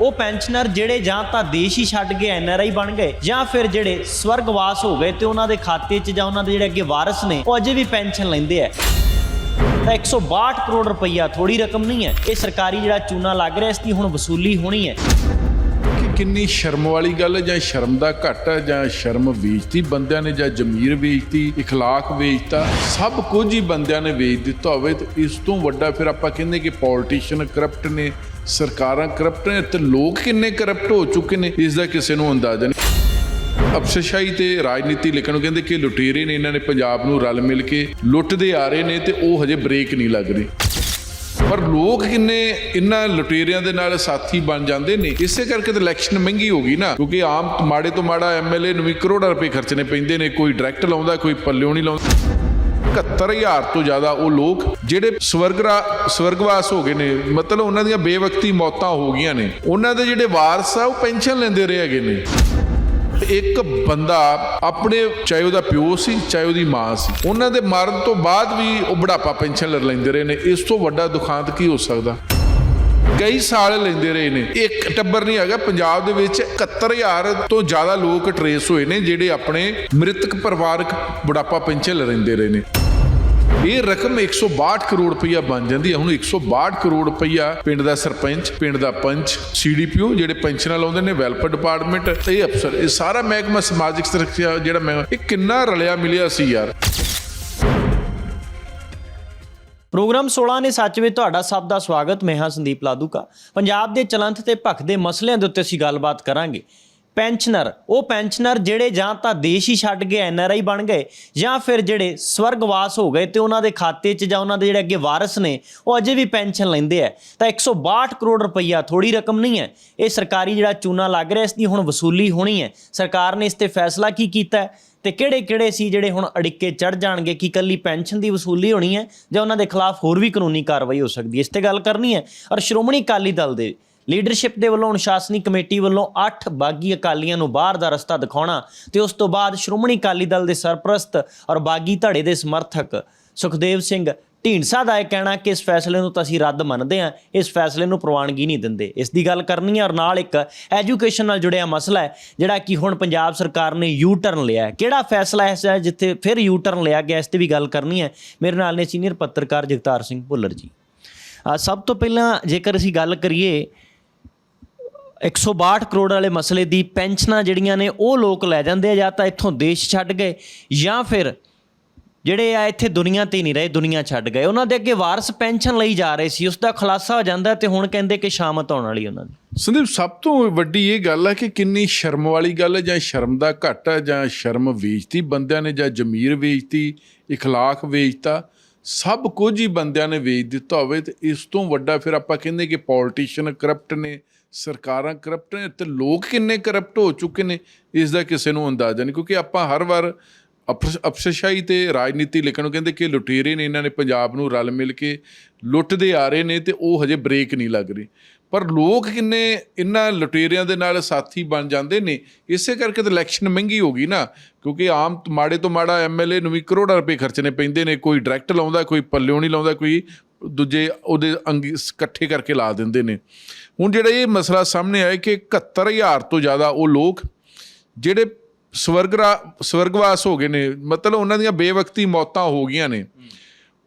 ਉਹ ਪੈਨਸ਼ਨਰ ਜਿਹੜੇ ਜਾਂ ਤਾਂ ਦੇਸ਼ ਹੀ ਛੱਡ ਕੇ ਐਨਆਰਆਈ ਬਣ ਗਏ ਜਾਂ ਫਿਰ ਜਿਹੜੇ ਸਵਰਗਵਾਸ ਹੋ ਗਏ ਤੇ ਉਹਨਾਂ ਦੇ ਖਾਤੇ 'ਚ ਜਾਂ ਉਹਨਾਂ ਦੇ ਜਿਹੜੇ ਅੱਗੇ ਵਾਰਸ ਨੇ, ਉਹ ਅਜੇ ਵੀ ਪੈਨਸ਼ਨ ਲੈਂਦੇ ਆ। ਤਾਂ 162 ਕਰੋੜ ਰੁਪਈਆ ਥੋੜੀ ਰਕਮ ਨਹੀਂ ਹੈ। ਇਹ ਸਰਕਾਰੀ ਜਿਹੜਾ ਚੂਨਾ ਲੱਗ ਰਿਹਾ, ਇਸ ਦੀ ਹੁਣ ਵਸੂਲੀ ਹੋਣੀ ਹੈ। ਕਿੰਨੀ ਸ਼ਰਮ ਵਾਲੀ ਗੱਲ ਹੈ ਜਾਂ ਸ਼ਰਮ ਦਾ ਘਟ ਹੈ ਜਾਂ ਸ਼ਰਮ ਵੇਚਤੀ ਬੰਦਿਆਂ ਨੇ ਜਾਂ ਜ਼ਮੀਰ ਵੇਚਤੀ اخلاق ਵੇਚਤਾ ਸਭ ਕੁਝ ਹੀ ਬੰਦਿਆਂ ਨੇ ਵੇਚ ਦਿੱਤਾ ਹੋਵੇ ਤੇ ਇਸ ਤੋਂ ਵੱਡਾ ਫਿਰ ਆਪਾਂ ਕਹਿੰਦੇ ਕਿ ਪੋਲੀਟੀਸ਼ੀਅਨ ਕਰਪਟ ਨੇ ਸਰਕਾਰਾਂ ਕਰਪਟ ਨੇ ਤੇ ਲੋਕ ਕਿੰਨੇ ਕਰਪਟ ਹੋ ਚੁੱਕੇ ਨੇ ਇਸ ਦਾ ਕਿਸੇ ਨੂੰ ਅੰਦਾਜ਼ਾ ਨਹੀਂ ਅਫਸਰਸ਼ਾਹੀ ਤੇ ਰਾਜਨੀਤੀ ਲਿਖਣ ਨੂੰ ਕਹਿੰਦੇ ਕਿ ਲੁਟੇਰੇ ਨੇ ਇਹਨਾਂ ਨੇ ਪੰਜਾਬ ਨੂੰ ਰਲ ਮਿਲ ਕੇ ਲੁੱਟਦੇ ਆ ਰਹੇ ਨੇ ਤੇ ਉਹ ਹਜੇ ਬ੍ਰੇਕ ਨਹੀਂ ਲੱਗ ਰਹੀ ਪਰ ਲੋਕ ਕਿੰਨੇ ਇਹਨਾਂ ਲੁਟੇਰਿਆਂ ਦੇ ਨਾਲ ਸਾਥੀ ਬਣ ਜਾਂਦੇ ਨੇ। ਇਸੇ ਕਰਕੇ ਤਾਂ ਇਲੈਕਸ਼ਨ ਮਹਿੰਗੀ ਹੋ ਗਈ ਨਾ। ਕਿਉਂਕਿ ਆਮ ਮਾੜੇ ਤੋਂ ਮਾੜਾ ਐਮਐਲਏ ਨੂੰ ਵੀ ਕਰੋੜਾਂ ਰੁਪਏ ਖਰਚਣੇ ਪੈਂਦੇ ਨੇ। ਕੋਈ ਡਾਇਰੈਕਟ ਲਾਉਂਦਾ, ਕੋਈ ਪੱਲਿਓਂ ਨਹੀਂ ਲਾਉਂਦਾ। 71000 ਤੋਂ ਜ਼ਿਆਦਾ ਉਹ ਲੋਕ ਜਿਹੜੇ ਸਵਰਗਰਾ, ਸਵਰਗਵਾਸ ਹੋ ਗਏ ਨੇ। ਮਤਲਬ ਉਹਨਾਂ ਦੀਆਂ ਬੇਵਕਤੀ ਮੌਤਾਂ ਹੋ ਗਈਆਂ ਨੇ। ਉਹਨਾਂ ਦੇ ਜਿਹੜੇ ਵਾਰਸ ਆ, ਉਹ ਪੈਨਸ਼ਨ ਲੈਂਦੇ ਰਹੇ ਹੈਗੇ ਨੇ। ਇੱਕ ਬੰਦਾ ਆਪਣੇ, ਚਾਹੇ ਉਹਦਾ ਪਿਓ ਸੀ, ਚਾਹੇ ਉਹਦੀ ਮਾਂ ਸੀ, ਉਹਨਾਂ ਦੇ ਮਰਨ ਤੋਂ ਬਾਅਦ ਵੀ ਉਹ ਬੁਢਾਪਾ ਪੈਨਸ਼ਨ ਲੈ ਲੈਂਦੇ ਰਹੇ ਨੇ। ਇਸ ਤੋਂ ਵੱਡਾ ਦੁਖਾਂਤ ਕੀ ਹੋ ਸਕਦਾ? ਕਈ ਸਾਲ ਲੈਂਦੇ ਰਹੇ ਨੇ। ਇੱਕ ਟੱਬਰ ਨਹੀਂ ਹੈਗਾ, ਪੰਜਾਬ ਦੇ ਵਿੱਚ 71000 ਤੋਂ ਜ਼ਿਆਦਾ ਲੋਕ ਟਰੇਸ ਹੋਏ ਨੇ, ਜਿਹੜੇ ਆਪਣੇ ਮ੍ਰਿਤਕ ਪਰਿਵਾਰਕ ਬੁਢਾਪਾ ਪੈਨਸ਼ਨ ਲੈਂਦੇ ਰਹੇ ਨੇ। ਇਹ ਰਕਮ 162 ਕਰੋੜ ਰੁਪਈਆ ਬਣ ਜਾਂਦੀ ਹੈ। ਹੁਣ 162 ਕਰੋੜ ਰੁਪਈਆ ਪਿੰਡ ਦਾ ਸਰਪੰਚ, ਪਿੰਡ ਦਾ ਪੰਚ ਸੀਡੀਪੀਓ ਜਿਹੜੇ ਪੈਨਸ਼ਨਾਂ ਲਾਉਂਦੇ ਨੇ, ਵੈਲਫੇਅਰ ਡਿਪਾਰਟਮੈਂਟ ਇਹ ਅਫਸਰ, ਇਹ ਸਾਰਾ ਮਹਿਕਮਾ ਸਮਾਜਿਕ ਸੁਰੱਖਿਆ ਜਿਹੜਾ ਮੈਂ ਇਹ ਕਿੰਨਾ ਰਲਿਆ ਮਿਲਿਆ ਸੀ ਯਾਰ। ਪ੍ਰੋਗਰਾਮ 16 ਨੇ ਸੱਚ ਵਿੱਚ ਤੁਹਾਡਾ ਸਭ ਦਾ ਸਵਾਗਤ। ਮੈਂ ਹਾਂ ਸੰਦੀਪ ਲਾਦੂਕਾ। ਪੰਜਾਬ ਦੇ ਚਲੰਤ ਤੇ ਭਖਦੇ ਮਸਲਿਆਂ ਦੇ ਉੱਤੇ ਅਸੀਂ ਗੱਲਬਾਤ ਕਰਾਂਗੇ। ਪੈਨਸ਼ਨਰ। ਉਹ ਪੈਨਸ਼ਨਰ ਜਿਹੜੇ ਜਾਂ ਤਾਂ ਦੇਸ਼ ਹੀ ਛੱਡ ਕੇ ਆਈ ਬਣ ਗਏ ਜਾਂ ਫਿਰ ਜਿਹੜੇ ਸਵਰਗਵਾਸ ਹੋ ਗਏ ਤੇ ਉਹਨਾਂ ਦੇ ਖਾਤੇ 'ਚ ਜਾਂ ਉਹਨਾਂ ਦੇ ਜਿਹੜੇ ਅੱਗੇ ਵਾਰਸ ਨੇ, ਉਹ ਅਜੇ ਵੀ ਪੈਨਸ਼ਨ ਲੈਂਦੇ ਆ। ਤਾਂ 162 ਕਰੋੜ ਰੁਪਈਆ ਥੋੜੀ ਰਕਮ ਨਹੀਂ ਹੈ। ਇਹ ਸਰਕਾਰੀ ਜਿਹੜਾ ਚੂਨਾ ਲੱਗ ਰਿਹਾ, ਇਸ ਦੀ ਹੁਣ ਵਸੂਲੀ ਹੋਣੀ ਹੈ। ਸਰਕਾਰ ਨੇ ਇਸ ਤੇ ਫੈਸਲਾ ਕੀ ਕੀਤਾ ਹੈ? ਤੇ ਕਿਹੜੇ ਕਿਹੜੇ ਸੀ ਜਿਹੜੇ ਹੁਣ ਅੜਿੱਕੇ ਚੜ ਜਾਣਗੇ ਕਿ ਕੱਲੀ ਪੈਨਸ਼ਨ ਦੀ ਵਸੂਲੀ ਹੋਣੀ ਹੈ ਜਾਂ ਉਹਨਾਂ ਦੇ ਖਿਲਾਫ ਹੋਰ ਵੀ ਕਾਨੂੰਨੀ ਕਾਰਵਾਈ ਹੋ ਸਕਦੀ ਹੈ? ਇਸ ਤੇ ਗੱਲ ਕਰਨੀ ਹੈ। ਔਰ ਸ਼੍ਰੋਮਣੀ ਅਕਾਲੀ ਦਲ ਦੇ ਲੀਡਰਸ਼ਿਪ ਦੇ ਵੱਲੋਂ ਅਨੁਸ਼ਾਸਨੀ ਕਮੇਟੀ ਵੱਲੋਂ 8 ਬਾਗੀ ਅਕਾਲੀਆਂ ਨੂੰ ਬਾਹਰ ਦਾ ਰਸਤਾ ਦਿਖਾਉਣਾ ਤੇ ਉਸ ਤੋਂ ਬਾਅਦ ਸ਼੍ਰੋਮਣੀ ਅਕਾਲੀ ਦਲ ਦੇ ਸਰਪ੍ਰਸਤ ਔਰ ਬਾਗੀ ਧੜੇ ਦੇ ਸਮਰਥਕ ਸੁਖਦੇਵ ਸਿੰਘ ਢੀਂਡਸਾ ਦਾ ਇਹ ਕਹਿਣਾ ਕਿ ਇਸ ਫੈਸਲੇ ਨੂੰ ਤਾਂ ਅਸੀਂ ਰੱਦ ਮੰਨਦੇ ਹਾਂ, ਇਸ ਫੈਸਲੇ ਨੂੰ ਪ੍ਰਵਾਨਗੀ ਨਹੀਂ ਦਿੰਦੇ। ਇਸ ਦੀ ਗੱਲ ਕਰਨੀ ਹੈ ਔਰ ਨਾਲ ਇੱਕ ਐਜੂਕੇਸ਼ਨ ਨਾਲ ਜੁੜਿਆ ਮਸਲਾ ਹੈ, ਜਿਹੜਾ ਕਿ ਹੁਣ ਪੰਜਾਬ ਸਰਕਾਰ ਨੇ ਯੂ ਟਰਨ ਲਿਆ ਹੈ। ਕਿਹੜਾ ਫੈਸਲਾ ਐਸਾ ਹੈ ਜਿੱਥੇ ਫਿਰ ਯੂ ਟਰਨ ਲਿਆ ਗਿਆ, ਇਸ ਤੇ ਵੀ ਗੱਲ ਕਰਨੀ ਹੈ। ਮੇਰੇ ਨਾਲ ਨੇ ਸੀਨੀਅਰ ਪੱਤਰਕਾਰ ਜਗਤਾਰ ਸਿੰਘ ਭੁੱਲਰ ਜੀ। ਸਭ ਤੋਂ ਪਹਿਲਾਂ ਜੇਕਰ ਅਸੀਂ ਗੱਲ ਕਰੀਏ 162 ਕਰੋੜ ਵਾਲੇ ਮਸਲੇ ਦੀ ਪੈਨਸ਼ਨਾਂ ਜਿਹੜੀਆਂ ਨੇ ਉਹ ਲੋਕ ਲੈ ਜਾਂਦੇ ਆ ਜਾਂ ਤਾਂ ਇੱਥੋਂ ਦੇਸ਼ ਛੱਡ ਗਏ ਜਾਂ ਫਿਰ ਜਿਹੜੇ ਆ ਇੱਥੇ ਦੁਨੀਆ ਤੇ ਹੀ ਨਹੀਂ ਰਹੇ ਦੁਨੀਆ ਛੱਡ ਗਏ ਉਹਨਾਂ ਦੇ ਅੱਗੇ ਵਾਰਸ ਪੈਨਸ਼ਨ ਲਈ ਜਾ ਰਹੇ ਸੀ ਉਸ ਦਾ ਖੁਲਾਸਾ ਹੋ ਜਾਂਦਾ ਤੇ ਹੁਣ ਕਹਿੰਦੇ ਕਿ ਸ਼ਾਮਤ ਹੋਣ ਵਾਲੀ ਉਹਨਾਂ ਦੀ ਸੰਦੀਪ ਸਭ ਤੋਂ ਵੱਡੀ ਇਹ ਗੱਲ ਹੈ ਕਿ ਕਿੰਨੀ ਸ਼ਰਮ ਵਾਲੀ ਗੱਲ ਹੈ ਜਾਂ ਸ਼ਰਮ ਦਾ ਘਟ ਹੈ ਜਾਂ ਸ਼ਰਮ ਵੇਚਤੀ ਬੰਦਿਆਂ ਨੇ ਜਾਂ ਜ਼ਮੀਰ ਵੇਚਤੀ اخلاق ਵੇਚਤਾ ਸਭ ਕੁਝ ਹੀ ਬੰਦਿਆਂ ਨੇ ਵੇਚ ਦਿੱਤਾ ਹੋਵੇ ਤੇ ਇਸ ਤੋਂ ਵੱਡਾ ਫਿਰ ਆਪਾਂ ਕਹਿੰਦੇ ਕਿ ਪੋਲੀਟੀਸ਼ੀਅਨ ਕਰਪਟ ਨੇ ਸਰਕਾਰਾਂ ਕਰਪਟ ਨੇ ਤੇ ਲੋਕ ਕਿੰਨੇ ਕਰਪਟ ਹੋ ਚੁੱਕੇ ਨੇ, ਇਸ ਦਾ ਕਿਸੇ ਨੂੰ ਅੰਦਾਜ਼ਾ ਨਹੀਂ, ਕਿਉਂਕਿ ਆਪਾਂ ਹਰ ਵਾਰ ਅਫਸ- ਅਫਸਰਸ਼ਾਹੀ ਤੇ ਰਾਜਨੀਤੀ ਲਿਖਣ ਨੂੰ ਕਹਿੰਦੇ ਕਿ ਲੁਟੇਰੇ ਨੇ ਇਹਨਾਂ ਨੇ ਪੰਜਾਬ ਨੂੰ ਰਲ ਮਿਲ ਕੇ ਲੁੱਟਦੇ ਆ ਰਹੇ ਨੇ ਤੇ ਉਹ ਹਜੇ ਬ੍ਰੇਕ ਨਹੀਂ ਲੱਗ ਰਹੀ। ਪਰ ਲੋਕ ਕਿੰਨੇ ਇਹਨਾਂ ਲੁਟੇਰਿਆਂ ਦੇ ਨਾਲ ਸਾਥੀ ਬਣ ਜਾਂਦੇ ਨੇ, ਇਸੇ ਕਰਕੇ ਤਾਂ ਇਲੈਕਸ਼ਨ ਮਹਿੰਗੀ ਹੋ ਗਈ ਨਾ, ਕਿਉਂਕਿ ਆਮ ਮਾੜੇ ਤੋਂ ਮਾੜਾ ਐਮਐਲਏ ਨੂੰ ਵੀ ਕਰੋੜਾਂ ਰੁਪਏ ਖਰਚਣੇ ਪੈਂਦੇ ਨੇ, ਕੋਈ ਡਾਇਰੈਕਟ ਲਾਉਂਦਾ, ਕੋਈ ਪੱਲਿਓਂ ਨਹੀਂ ਲਾਉਂਦਾ, ਕੋਈ ਦੂਜੇ ਉਹਦੇ ਅੰਗ ਇਕੱਠੇ ਕਰਕੇ ਲਾ ਦਿੰਦੇ ਨੇ। ਹੁਣ ਜਿਹੜਾ ਇਹ ਮਸਲਾ ਸਾਹਮਣੇ ਆਇਆ ਕਿ 71000 ਤੋਂ ਜ਼ਿਆਦਾ ਉਹ ਲੋਕ ਜਿਹੜੇ ਸਵਰਗਰਾ, ਸਵਰਗਵਾਸ ਹੋ ਗਏ ਨੇ, ਮਤਲਬ ਉਹਨਾਂ ਦੀਆਂ ਬੇਵਕਤੀ ਮੌਤਾਂ ਹੋ ਗਈਆਂ ਨੇ।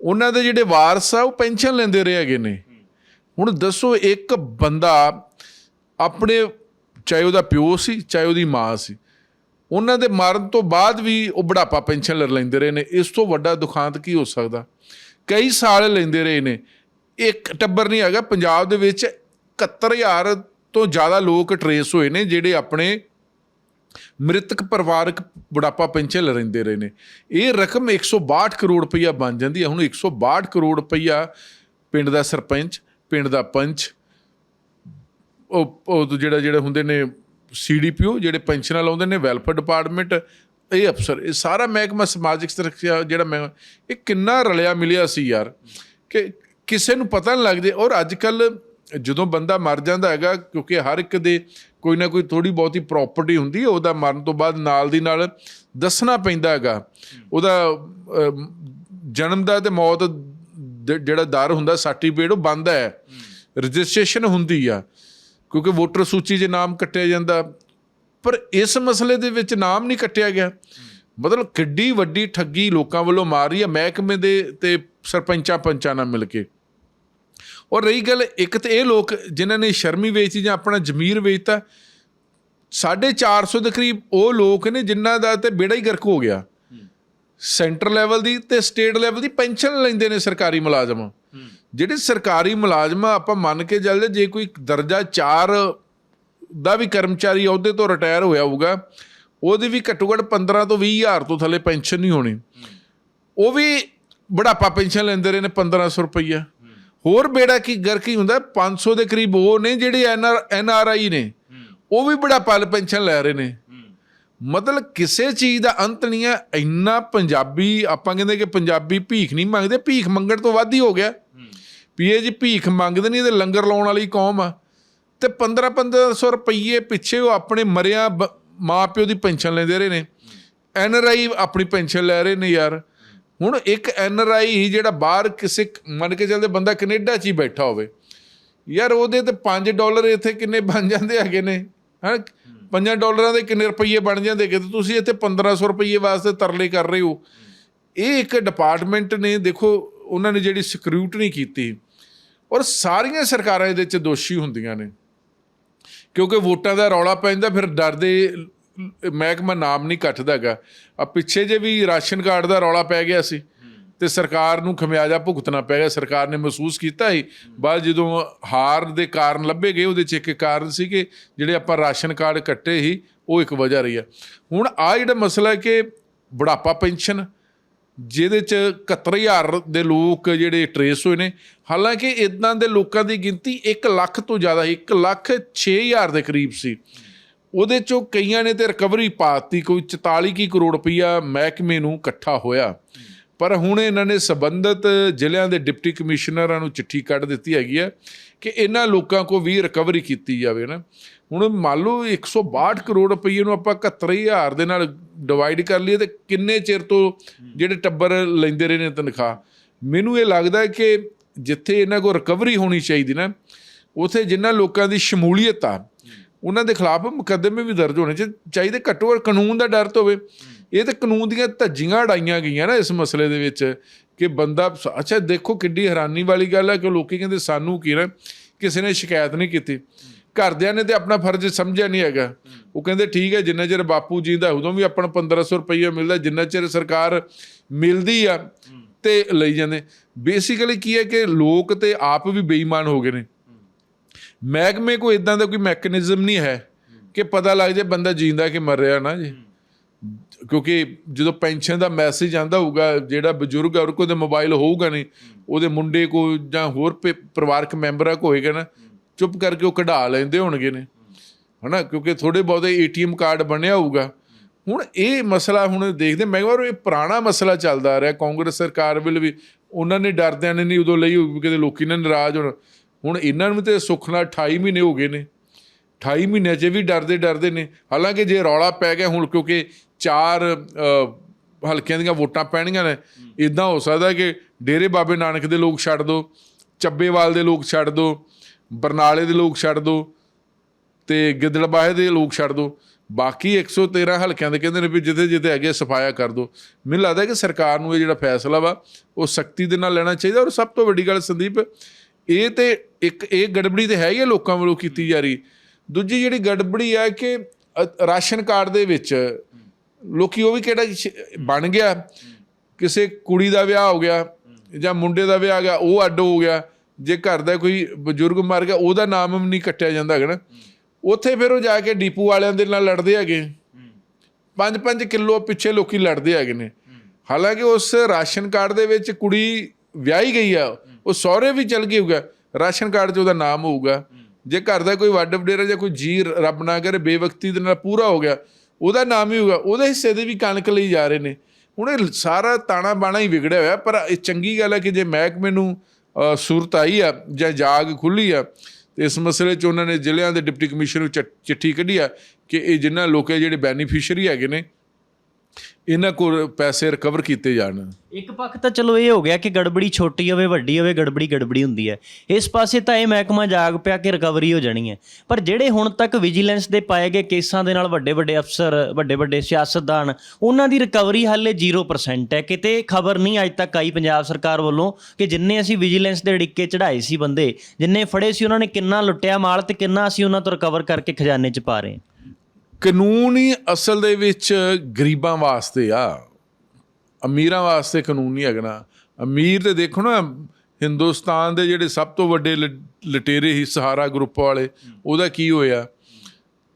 ਉਹਨਾਂ ਦੇ ਜਿਹੜੇ ਵਾਰਸ ਆ, ਉਹ ਪੈਨਸ਼ਨ ਲੈਂਦੇ ਰਹੇ ਹੈਗੇ ਨੇ। ਹੁਣ ਦੱਸੋ ਇੱਕ ਬੰਦਾ ਆਪਣੇ, ਚਾਹੇ ਉਹਦਾ ਪਿਓ ਸੀ, ਚਾਹੇ ਉਹਦੀ ਮਾਂ ਸੀ, ਉਹਨਾਂ ਦੇ ਮਰਨ ਤੋਂ ਬਾਅਦ ਵੀ ਉਹ ਬੁਢਾਪਾ ਪੈਨਸ਼ਨ ਲੈ ਲੈਂਦੇ ਰਹੇ ਨੇ। ਇਸ ਤੋਂ ਵੱਡਾ ਦੁਖਾਂਤ ਕੀ ਹੋ ਸਕਦਾ? ਕਈ ਸਾਲ ਲੈਂਦੇ ਰਹੇ ਨੇ। ਇੱਕ ਟੱਬਰ ਨਹੀਂ ਹੈਗਾ, ਪੰਜਾਬ ਦੇ ਵਿੱਚ 71000 ਤੋਂ ਜ਼ਿਆਦਾ ਲੋਕ ਟਰੇਸ ਹੋਏ ਨੇ, ਜਿਹੜੇ ਆਪਣੇ ਮ੍ਰਿਤਕ ਪਰਿਵਾਰਕ ਬੁਢਾਪਾ ਪੈਨਸ਼ਨ ਲੈਂਦੇ ਰਹੇ ਨੇ। ਇਹ ਰਕਮ 162 ਕਰੋੜ ਰੁਪਈਆ ਬਣ ਜਾਂਦੀ ਹੈ। ਹੁਣ 162 ਕਰੋੜ ਰੁਪਈਆ ਪਿੰਡ ਦਾ ਸਰਪੰਚ, ਪਿੰਡ ਦਾ ਪੰਚ ਉਹ ਜਿਹੜਾ ਜਿਹੜੇ ਹੁੰਦੇ ਨੇ ਸੀਡੀਪੀਓ, ਜਿਹੜੇ ਪੈਨਸ਼ਨਾਂ ਲਾਉਂਦੇ ਨੇ, ਵੈਲਫੇਅਰ ਡਿਪਾਰਟਮੈਂਟ ਇਹ ਅਫਸਰ, ਇਹ ਸਾਰਾ ਮਹਿਕਮਾ ਸਮਾਜਿਕ ਸੁਰੱਖਿਆ ਜਿਹੜਾ ਮੈਂ, ਇਹ ਕਿੰਨਾ ਰਲਿਆ ਮਿਲਿਆ ਸੀ ਯਾਰ ਕਿ ਕਿਸੇ ਨੂੰ ਪਤਾ ਨਹੀਂ ਲੱਗਦੇ। ਔਰ ਅੱਜ ਕੱਲ ਜਦੋਂ ਬੰਦਾ ਮਰ ਜਾਂਦਾ ਹੈਗਾ, ਕਿਉਂਕਿ ਹਰ ਇੱਕ ਦੇ ਕੋਈ ਨਾ ਕੋਈ ਥੋੜੀ ਬਹੁਤੀ ਪ੍ਰਾਪਰਟੀ ਹੁੰਦੀ ਹੈ, ਉਹਦਾ ਮਰਨ ਤੋਂ ਬਾਅਦ ਨਾਲ ਦੀ ਨਾਲ ਦੱਸਣਾ ਪੈਂਦਾ ਹੈਗਾ। ਉਹਦਾ ਜਨਮ ਦਾ ਤੇ ਮੌਤ ਜਿਹੜਾ ਦਰ ਹੁੰਦਾ ਸਰਟੀਫਿਕੇਟ ਉਹ ਬੰਦ ਹੈ। ਰਜਿਸਟ੍ਰੇਸ਼ਨ ਹੁੰਦੀ ਆ, ਕਿਉਂਕਿ ਵੋਟਰ ਸੂਚੀ 'ਚ ਨਾਮ ਕੱਟਿਆ ਜਾਂਦਾ ਪਰ ਇਸ ਮਸਲੇ ਦੇ ਵਿੱਚ ਨਾਮ ਨਹੀਂ ਕੱਟਿਆ ਗਿਆ। ਮਤਲਬ ਕਿੱਡੀ ਵੱਡੀ ਠੱਗੀ ਲੋਕਾਂ ਵੱਲੋਂ ਮਾਰ ਰਹੀ ਹੈ। ਮਹਿਕਮੇ ਦੇ ਤੇ ਸਰਪੰਚਾਂ ਪੰਚਾਂ ਨਾਲ ਮਿਲ ਕੇ। ਔਰ ਰਹੀ ਗੱਲ ਇੱਕ ਤੇ ਇਹ ਲੋਕ ਜਿਨ੍ਹਾਂ ਨੇ ਸ਼ਰਮੀ ਵੇਚੀ ਜਾਂ ਆਪਣਾ ਜ਼ਮੀਰ ਵੇਚਤਾ 450 ਦੇ ਕਰੀਬ ਉਹ ਲੋਕ ਨੇ ਜਿਨ੍ਹਾਂ ਦਾ ਤੇ ਬੇੜਾ ਹੀ ਗਰਕ ਹੋ ਗਿਆ। ਸੈਂਟਰ ਲੈਵਲ ਦੀ ਤੇ ਸਟੇਟ ਲੈਵਲ ਦੀ ਪੈਨਸ਼ਨ ਲੈਂਦੇ ਨੇ ਸਰਕਾਰੀ ਮੁਲਾਜ਼ਮ। ਜਿਹੜੇ ਸਰਕਾਰੀ ਮੁਲਾਜ਼ਮ ਆਪਾਂ ਮੰਨ ਕੇ ਚੱਲਦੇ ਜੇ ਕੋਈ ਦਰਜਾ 4 ਦਾ ਵੀ ਕਰਮਚਾਰੀ ਅਹੁਦੇ ਤੋਂ ਰਿਟਾਇਰ ਹੋਇਆ ਹੋਊਗਾ। ਉਹਦੀ ਵੀ ਘੱਟੋ ਘੱਟ 15 ਤੋਂ 20 ਹਜ਼ਾਰ ਤੋਂ ਥੱਲੇ ਪੈਨਸ਼ਨ ਨਹੀਂ ਹੋਣੀ। ਉਹ ਵੀ ਬੁਢਾਪਾ ਪੈਨਸ਼ਨ ਲੈਂਦੇ ਰਹੇ ਨੇ 1500 ਰੁਪਈਆ। ਹੋਰ ਬੇੜਾ ਕੀ, ਗਰ ਕੀ ਹੁੰਦਾ 500 ਦੇ ਕਰੀਬ ਉਹ ਨੇ ਜਿਹੜੇ ਐਨ ਆਰ ਆਈ ਨੇ, ਉਹ ਵੀ ਬੁਢਾਪਾ ਪੈਨਸ਼ਨ ਲੈ ਰਹੇ ਨੇ। ਮਤਲਬ ਕਿਸੇ ਚੀਜ਼ ਦਾ ਅੰਤ ਨਹੀਂ ਹੈ, ਇੰਨਾ ਪੰਜਾਬੀ, ਆਪਾਂ ਕਹਿੰਦੇ ਕਿ ਪੰਜਾਬੀ ਭੀਖ ਨਹੀਂ ਮੰਗਦੇ, ਭੀਖ ਮੰਗਣ ਤੋਂ ਵੱਧ ਹੀ ਹੋ ਗਿਆ। ਵੀ ਇਹ ਜੀ ਭੀਖ ਮੰਗਦੇ ਨਹੀਂ ਤੇ ਲੰਗਰ ਲਾਉਣ ਵਾਲੀ ਕੌਮ ਆ। ਤੇ 15 1500 ਰੁਪਏ ਪਿੱਛੇ ਉਹ ਆਪਣੇ ਮਰਿਆ ਬ- ਮਾਂ ਪਿਓ ਦੀ ਪੈਨਸ਼ਨ ਲੈਂਦੇ ਰਹੇ ਨੇ। ਐਨ ਆਰ ਆਈ ਆਪਣੀ ਪੈਨਸ਼ਨ ਲੈ ਰਹੇ ਨੇ ਯਾਰ। ਹੁਣ ਇੱਕ ਐਨ ਆਰ ਆਈ ਹੀ ਜਿਹੜਾ ਬਾਹਰ ਕਿਸੇ ਮੰਨ ਕੇ ਚੱਲਦੇ ਬੰਦਾ ਕੈਨੇਡਾ 'ਚ ਹੀ ਬੈਠਾ ਹੋਵੇ। ਯਾਰ ਉਹਦੇ ਤੇ 5 ਡਾਲਰ ਇੱਥੇ ਕਿੰਨੇ ਬਣ ਜਾਂਦੇ ਹੈਗੇ ਨੇ? ਹਾਂ? 5 ਡਾਲਰਾਂ ਦੇ ਕਿੰਨੇ ਰੁਪਏ ਬਣ ਜਾਂਦੇ ਹੈਗੇ? ਤੇ ਤੁਸੀਂ ਇੱਥੇ 1500 ਰੁਪਏ ਵਾਸਤੇ ਤਰਲੇ ਕਰ ਰਹੇ ਹੋ। ਇਹ ਇੱਕ ਡਿਪਾਰਟਮੈਂਟ ਨੇ, ਦੇਖੋ, ਉਹਨਾਂ ਨੇ ਜਿਹੜੀ ਸਕਰੂਟਨੀ ਕੀਤੀ। ਔਰ ਸਾਰੀਆਂ ਸਰਕਾਰਾਂ ਇਹਦੇ 'ਚ ਦੋਸ਼ੀ ਹੁੰਦੀਆਂ ਨੇ। ਕਿਉਂਕਿ ਵੋਟਾਂ ਦਾ ਰੌਲਾ ਪੈਂਦਾ, ਫਿਰ ਡਰਦੇ ਮਹਿਕਮਾ ਨਾਮ ਨਹੀਂ ਕੱਟਦਾ ਹੈਗਾ। ਆ ਪਿੱਛੇ ਜੇ ਵੀ ਰਾਸ਼ਨ ਕਾਰਡ ਦਾ ਰੌਲਾ ਪੈ ਗਿਆ ਸੀ, ਤੇ ਸਰਕਾਰ ਨੂੰ ਖਮਿਆਜਾ ਭੁਗਤਣਾ ਪੈ ਗਿਆ। ਸਰਕਾਰ ਨੇ ਮਹਿਸੂਸ ਕੀਤਾ ਹੀ ਬਾਅਦ ਜਦੋਂ ਹਾਰ ਦੇ ਕਾਰਨ ਲੱਭੇ ਗਏ, ਉਹਦੇ ਚ ਇੱਕ ਕਾਰਨ ਸੀ ਕਿ ਜਿਹੜੇ ਆਪਾਂ ਰਾਸ਼ਨ ਕਾਰਡ ਕੱਟੇ ਹੀ ਉਹ ਇੱਕ ਵਜ੍ਹਾ ਰਹੀ ਆ। ਹੁਣ ਆ ਜਿਹੜਾ ਮਸਲਾ ਕਿ ਬੁਢਾਪਾ ਪੈਨਸ਼ਨ ਜਿਹਦੇ ਚ 71000 ਦੇ ਲੋਕ ਜਿਹੜੇ ਟਰੇਸ ਹੋਏ ਨੇ, ਹਾਲਾਂਕਿ ਇਦਾਂ ਦੇ ਲੋਕਾਂ ਦੀ ਗਿਣਤੀ 1 ਲੱਖ ਤੋਂ ਜ਼ਿਆਦਾ 1 ਲੱਖ 6000 ਦੇ ਕਰੀਬ ਸੀ। ਉਹਦੇ ਚੋਂ ਕਈਆਂ ਨੇ ਤੇ ਰਿਕਵਰੀ ਪਾਤੀ ਕੋਈ 44 ਕੀ ਕਰੋੜ ਰੁਪਈਆ ਮਹਿਕਮੇ ਨੂੰ ਇਕੱਠਾ ਹੋਇਆ। ਪਰ ਹੁਣ ਇਹਨਾਂ ਨੇ ਸਬੰਧਤ ਜ਼ਿਲ੍ਹਿਆਂ ਦੇ ਡਿਪਟੀ ਕਮਿਸ਼ਨਰਾਂ ਨੂੰ ਚਿੱਠੀ ਕੱਢ ਦਿੱਤੀ ਹੈਗੀ ਹੈ ਕਿ ਇਹਨਾਂ ਲੋਕਾਂ ਕੋ ਵੀ ਰਿਕਵਰੀ ਕੀਤੀ ਜਾਵੇ ਨਾ। ਹੁਣ ਮੰਨ ਲਓ 162 ਕਰੋੜ ਰੁਪਏ ਨੂੰ ਆਪਾਂ 71000 ਦੇ ਨਾਲ ਡਿਵਾਈਡ ਕਰ ਲਈਏ ਤੇ ਕਿੰਨੇ ਚਿਰ ਤੋਂ ਜਿਹੜੇ ਟੱਬਰ ਲੈਂਦੇ ਰਹੇ ਨੇ ਤਨਖਾਹ। ਮੈਨੂੰ ਇਹ ਲੱਗਦਾ ਕਿ ਜਿੱਥੇ ਇਹਨਾਂ ਕੋ ਰਿਕਵਰੀ ਹੋਣੀ ਚਾਹੀਦੀ ਨਾ, ਉਥੇ ਜਿਨ੍ਹਾਂ ਲੋਕਾਂ ਦੀ ਸ਼ਮੂਲੀਅਤ ਆ, ਉਹਨਾਂ ਦੇ ਖਿਲਾਫ ਮੁਕੱਦਮੇ ਵੀ ਦਰਜ ਹੋਣੇ ਚਾਹੀ- ਚਾਹੀਦੇ ਘੱਟੋ ਘੱਟ ਕਾਨੂੰਨ ਦਾ ਡਰ ਤਾਂ ਹੋਵੇ। ਇਹ ਤਾਂ ਕਾਨੂੰਨ ਦੀਆਂ ਧੱਜੀਆਂ ਉਡਾਈਆਂ ਗਈਆਂ ਨਾ ਇਸ ਮਸਲੇ ਦੇ ਵਿੱਚ ਕਿ ਬੰਦਾ ਅੱਛਾ, ਦੇਖੋ ਕਿੱਡੀ ਹੈਰਾਨੀ ਵਾਲੀ ਗੱਲ ਹੈ ਕਿ ਲੋਕੀ ਕਹਿੰਦੇ ਸਾਨੂੰ ਕੀ ਨਾ ਕਿਸੇ ਨੇ ਸ਼ਿਕਾਇਤ ਨਹੀਂ ਕੀਤੀ। ਘਰਦਿਆਂ ਨੇ ਤੇ ਆਪਣਾ ਫਰਜ਼ ਸਮਝਿਆ ਨਹੀਂ ਹੈਗਾ। ਉਹ ਕਹਿੰਦੇ ਠੀਕ ਹੈ, ਜਿੰਨਾ ਚਿਰ ਬਾਪੂ ਜੀਂਦਾ ਉਦੋਂ ਵੀ ਆਪਣਾ ਨੂੰ 1500 ਰੁਪਏ ਮਿਲਦਾ, ਜਿੰਨਾ ਚਿਰ ਸਰਕਾਰ ਮਿਲਦੀ ਆ ਤੇ ਲਈ ਜਾਂਦੇ। ਬੇਸਿਕਲੀ ਕੀ ਹੈ ਕਿ ਲੋਕ ਤੇ ਆਪ ਵੀ ਬੇਈਮਾਨ ਹੋ ਗਏ ਨੇ। ਮਹਿਕਮੇ ਕੋ ਇਦਾਂ ਦਾ ਕੋਈ ਮੈਕੈਨਿਜ਼ਮ ਨਹੀਂ ਹੈ ਕਿ ਪਤਾ ਲੱਗ ਜਾਏ ਬੰਦਾ ਜੀਂਦਾ ਕਿ ਮਰ ਰਿਹਾ ਨਾ ਜੀ। ਕਿਉਂਕਿ ਜਦੋਂ ਪੈਨਸ਼ਨ ਦਾ ਮੈਸੇਜ ਆਂਦਾ ਹੋਊਗਾ, ਜਿਹੜਾ ਬਜ਼ੁਰਗ ਆ ਉਹ ਮੋਬਾਈਲ ਹੋਊਗਾ ਨਹੀਂ। ਉਹਦੇ ਮੁੰਡੇ ਕੋ ਜਾਂ ਹੋਰ ਪੇ- ਪਰਿਵਾਰਕ ਮੈਂਬਰਾਂ ਕੋ ਹੋਏਗਾ ਨਾ, ਚੁੱਪ ਕਰਕੇ ਉਹ ਕਢਾ ਲੈਂਦੇ ਹੋਣਗੇ ਨੇ। ਹਨਾ? ਕਿਉਂਕਿ ਥੋੜੇ ਬਹੁਤੇ ਏਟੀਐਮ ਕਾਰਡ ਬਣਿਆ ਹੋਊਗਾ। ਹੁਣ ਇਹ ਮਸਲਾ ਹੁਣ ਦੇਖਦੇ, ਮੈਂ ਕਿਹਾ ਇਹ ਪੁਰਾਣਾ ਮਸਲਾ ਚੱਲਦਾ ਆ ਰਿਹਾ, ਕਾਂਗਰਸ ਸਰਕਾਰ ਵੱਲ ਵੀ। ਉਹਨਾਂ ਨੇ ਡਰਦਿਆਂ ਨੇ ਨਹੀਂ ਉਦੋਂ ਲਈ ਕਿਤੇ ਲੋਕੀ ਨੇ ਨਾਰਾਜ਼ ਹੋਣ। ਹੁਣ ਇਹਨਾਂ ਨੂੰ ਤੇ ਸੁੱਖ ਨਾਲ 28 ਮਹੀਨੇ ਹੋ ਗਏ ਨੇ। 28 ਮਹੀਨਿਆਂ 'ਚ ਵੀ ਡਰਦੇ ਡਰਦੇ ਨੇ। ਹਾਲਾਂਕਿ ਜੇ ਰੌਲਾ ਪੈ ਗਿਆ ਹੁਣ, ਕਿਉਂਕਿ ਚਾਰ ਹਲਕਿਆਂ ਦੀਆਂ ਵੋਟਾਂ ਪੈਣੀਆਂ ਨੇ। ਇਦਾਂ ਹੋ ਸਕਦਾ ਕਿ ਡੇਰੇ ਬਾਬੇ ਨਾਨਕ ਦੇ ਲੋਕ ਛੱਡ ਦੋ, ਚੱਬੇਵਾਲ ਦੇ ਲੋਕ ਛੱਡ ਦੋ, ਬਰਨਾਲੇ ਦੇ ਲੋਕ ਛੱਡ ਦੋ ਤੇ ਗਿੱਦੜਬਾਹੇ ਦੇ ਲੋਕ ਛੱਡ ਦੋ। ਬਾਕੀ 113 ਹਲਕਿਆਂ ਦੇ ਕਹਿੰਦੇ ਨੇ ਵੀ ਜਿੱਥੇ ਜਿੱਥੇ ਹੈਗੇ ਸਫਾਇਆ ਕਰ ਦੋ। ਮੈਨੂੰ ਲੱਗਦਾ ਕਿ ਸਰਕਾਰ ਨੂੰ ਇਹ ਜਿਹੜਾ ਫੈਸਲਾ ਵਾ, ਉਹ ਸਖਤੀ ਦੇ ਨਾਲ ਲੈਣਾ ਚਾਹੀਦਾ। ਔਰ ਸਭ ਤੋਂ ਵੱਡੀ ਗੱਲ ਸੰਦੀਪ, ਇਹ ਤੇ ਇੱਕ, ਇਹ ਗੜਬੜੀ ਤੇ ਹੈਗੀ ਆ ਲੋਕਾਂ ਵੱਲੋਂ ਕੀਤੀ ਜਾ ਰਹੀ। ਦੂਜੀ ਜਿਹੜੀ ਗੜਬੜੀ ਹੈ ਕਿ ਅ- ਰਾਸ਼ਨ ਕਾਰਡ ਦੇ ਵਿੱਚ ਲੋਕੀ ਉਹ ਵੀ ਕਿਹੜਾ ਬਣ ਗਿਆ। ਕਿਸੇ ਕੁੜੀ ਦਾ ਵਿਆਹ ਹੋ ਗਿਆ ਜਾਂ ਮੁੰਡੇ ਦਾ ਵਿਆਹ ਆ ਗਿਆ, ਉਹ ਅੱਡ ਹੋ ਗਿਆ। ਜੇ ਘਰ ਦਾ ਕੋਈ ਬਜ਼ੁਰਗ ਮਰ ਗਿਆ, ਉਹਦਾ ਨਾਮ ਵੀ ਨਹੀਂ ਕੱਟਿਆ ਜਾਂਦਾ ਹੈਗਾ ਨਾ। ਉੱਥੇ ਫਿਰ ਉਹ ਜਾ ਕੇ ਡੀਪੂ ਵਾਲਿਆਂ ਦੇ ਨਾਲ ਲੜਦੇ ਹੈਗੇ। 5-5 ਕਿਲੋ ਪਿੱਛੇ ਲੋਕੀ ਲੜਦੇ ਹੈਗੇ ਨੇ। ਹਾਲਾਂਕਿ ਉਸ ਰਾਸ਼ਨ ਕਾਰਡ ਦੇ ਵਿੱਚ ਕੁੜੀ ਵਿਆਹੀ ਗਈ ਆ, ਉਹ ਸਹੁਰੇ ਵੀ ਚਲ ਗਈ ਹੋਊਗਾ। ਰਾਸ਼ਨ ਕਾਰਡ 'ਚ ਉਹਦਾ ਨਾਮ ਹੋਊਗਾ। ਜੇ ਘਰ ਦਾ ਕੋਈ ਵੱਡ ਵਡੇਰਾ ਜਾਂ ਕੋਈ ਜੀ ਰੱਬ ਨਾ ਕਰੇ, ਬੇਵਕਤੀ ਦੇ ਨਾਲ ਪੂਰਾ ਹੋ ਗਿਆ ਉਹਦਾ ਨਾਮ ਹੀ ਹੋਊਗਾ, ਉਹਦੇ ਹਿੱਸੇ ਦੇ ਵੀ ਕਣਕ ਲਈ ਜਾ ਰਹੇ ਨੇ। ਹੁਣ ਇਹ ਸਾਰਾ ਤਾਣਾ ਬਾਣਾ ਹੀ ਵਿਗੜਿਆ ਹੋਇਆ, ਪਰ ਇਹ ਚੰਗੀ ਗੱਲ ਹੈ ਕਿ ਜੇ ਮਹਿਕਮੇ ਨੂੰ ਸੂਰਤ ਆਈ ਆ ਜਾਂ ਜਾਗ ਖੁੱਲੀ ਆ, ਤੇ ਇਸ ਮਸਲੇ 'ਚ ਉਹਨਾਂ ਨੇ ਜ਼ਿਲ੍ਹਿਆਂ ਦੇ ਡਿਪਟੀ ਕਮਿਸ਼ਨਰ ਨੂੰ ਚਿੱਠੀ ਕੱਢੀ ਆ ਕਿ ਇਹ ਜਿਨ੍ਹਾਂ ਲੋਕੇ ਜਿਹੜੇ ਬੈਨੀਫੀਸ਼ੀਅਰੀ ਹੈਗੇ ਨੇ ਇਹਨਾਂ ਕੋਲ ਪੈਸੇ ਰਿਕਵਰ ਕੀਤੇ ਜਾਣ। ਇੱਕ ਪੱਖ ਤਾਂ ਚਲੋ ਇਹ ਹੋ ਗਿਆ ਕਿ ਗੜਬੜੀ ਛੋਟੀ ਹੋਵੇ, ਵੱਡੀ ਹੋਵੇ, ਗੜਬੜੀ ਗੜਬੜੀ ਹੁੰਦੀ ਹੈ। ਇਸ ਪਾਸੇ ਤਾਂ ਇਹ ਮਹਿਕਮਾ ਜਾਗ ਪਿਆ ਕਿ ਰਿਕਵਰੀ ਹੋ ਜਾਣੀ ਹੈ। ਪਰ ਜਿਹੜੇ ਹੁਣ ਤੱਕ ਵਿਜੀਲੈਂਸ ਦੇ ਪਾਏ ਗਏ ਕੇਸਾਂ ਦੇ ਨਾਲ ਵੱਡੇ ਵੱਡੇ ਅਫਸਰ, ਵੱਡੇ ਵੱਡੇ ਸਿਆਸਤਦਾਨ, ਉਹਨਾਂ ਦੀ ਰਿਕਵਰੀ ਹਾਲੇ 0% ਹੈ। ਕਿਤੇ ਖਬਰ ਨਹੀਂ ਅੱਜ ਤੱਕ ਆਈ ਪੰਜਾਬ ਸਰਕਾਰ ਵੱਲੋਂ ਕਿ ਜਿੰਨੇ ਅਸੀਂ ਵਿਜੀਲੈਂਸ ਦੇ ਅੜਿੱਕੇ ਚੜਾਏ ਸੀ ਬੰਦੇ, ਜਿੰਨੇ ਫੜੇ ਸੀ, ਉਹਨਾਂ ਨੇ ਕਿੰਨਾ ਲੁੱਟਿਆ ਮਾਲ ਤੇ ਕਿੰਨਾ ਅਸੀਂ ਉਹਨਾਂ ਤੋਂ ਰਿਕਵਰ ਕਰਕੇ ਖਜ਼ਾਨੇ 'ਚ ਪਾ ਰਹੇ ਹਾਂ। ਕਾਨੂੰਨ ਹੀ ਅਸਲ ਦੇ ਵਿੱਚ ਗਰੀਬਾਂ ਵਾਸਤੇ ਆ। ਅਮੀਰਾਂ ਵਾਸਤੇ ਕਾਨੂੰਨ ਨਹੀਂ ਹੈਗਾ ਨਾ। ਅਮੀਰ ਤੇ ਦੇਖੋ ਨਾ, ਹਿੰਦੁਸਤਾਨ ਦੇ ਜਿਹੜੇ ਸਭ ਤੋਂ ਵੱਡੇ ਲ- ਲਟੇਰੇ ਹੀ ਸਹਾਰਾ ਗਰੁੱਪ ਵਾਲੇ, ਉਹਦਾ ਕੀ ਹੋਇਆ?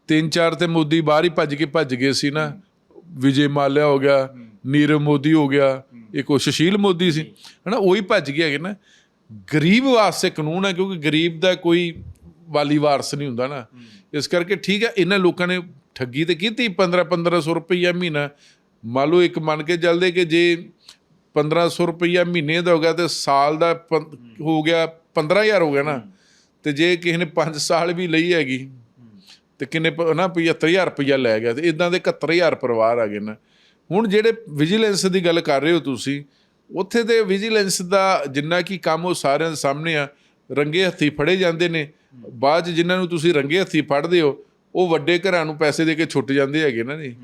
ਤਿੰਨ ਚਾਰ ਤੇ ਮੋਦੀ ਬਾਹਰ ਹੀ ਭੱਜ ਕੇ ਭੱਜ ਗਏ ਸੀ ਨਾ। ਵਿਜੇ ਮਾਲਿਆ ਹੋ ਗਿਆ, ਨੀਰਵ ਮੋਦੀ ਹੋ ਗਿਆ, ਇੱਕ ਉਹ ਸੁਸ਼ੀਲ ਮੋਦੀ ਸੀ। ਹਨਾ, ਉਹੀ ਭੱਜ ਗਏ ਹੈਗੇ ਨਾ। ਗਰੀਬ ਵਾਸਤੇ ਕਾਨੂੰਨ ਹੈ, ਕਿਉਂਕਿ ਗਰੀਬ ਦਾ ਕੋਈ ਵਾਲੀ ਵਾਰਸ ਨਹੀਂ ਹੁੰਦਾ ਨਾ। ਇਸ ਕਰਕੇ ਠੀਕ ਹੈ, ਇਹਨਾਂ ਲੋਕਾਂ ਨੇ ਠੱਗੀ ਤੇ ਕੀਤੀ 15 1500 ਰੁਪਈਆ ਮਹੀਨਾ। ਮੰਨ ਲਓ ਇੱਕ ਮੰਨ ਕੇ ਚੱਲਦੇ ਕਿ ਜੇ 1500 ਰੁਪਈਆ ਮਹੀਨੇ ਦਾ ਹੋ ਗਿਆ ਤੇ ਸਾਲ ਦਾ ਪੰ- ਹੋ ਗਿਆ 15000 ਹੋ ਗਿਆ ਨਾ। ਤੇ ਜੇ ਕਿਸੇ ਨੇ 5 ਸਾਲ ਵੀ ਲਈ ਹੈਗੀ, ਤੇ ਕਿੰਨੇ ਪ- ਨਾ 75000 ਰੁਪਈਆ ਲੈ ਗਿਆ ਤੇ ਇਦਾਂ ਦੇ 71000 ਪਰਿਵਾਰ ਆ ਗਏ ਨਾ। ਹੁਣ ਜਿਹੜੇ ਵਿਜੀਲੈਂਸ ਦੀ ਗੱਲ ਕਰ ਰਹੇ ਹੋ ਤੁਸੀਂ, ਉੱਥੇ ਤੇ ਵਿਜੀਲੈਂਸ ਦਾ ਜਿੰਨਾ ਕੀ ਕੰਮ ਉਹ ਸਾਰਿਆਂ ਦੇ ਸਾਹਮਣੇ ਆ, ਰੰਗੇ ਹੱਥੀ ਫੜੇ ਜਾਂਦੇ ਨੇ। ਬਾਅਦ 'ਚ ਜਿਨ੍ਹਾਂ ਨੂੰ ਤੁਸੀਂ ਰੰਗੇ ਹੱਥੀ ਫੜਦੇ ਹੋ ਉਹ ਵੱਡੇ ਘਰਾਂ ਨੂੰ ਪੈਸੇ ਦੇ ਕੇ ਛੁੱਟ ਜਾਂਦੇ ਹੈਗੇ ਨਾ ਜੀ।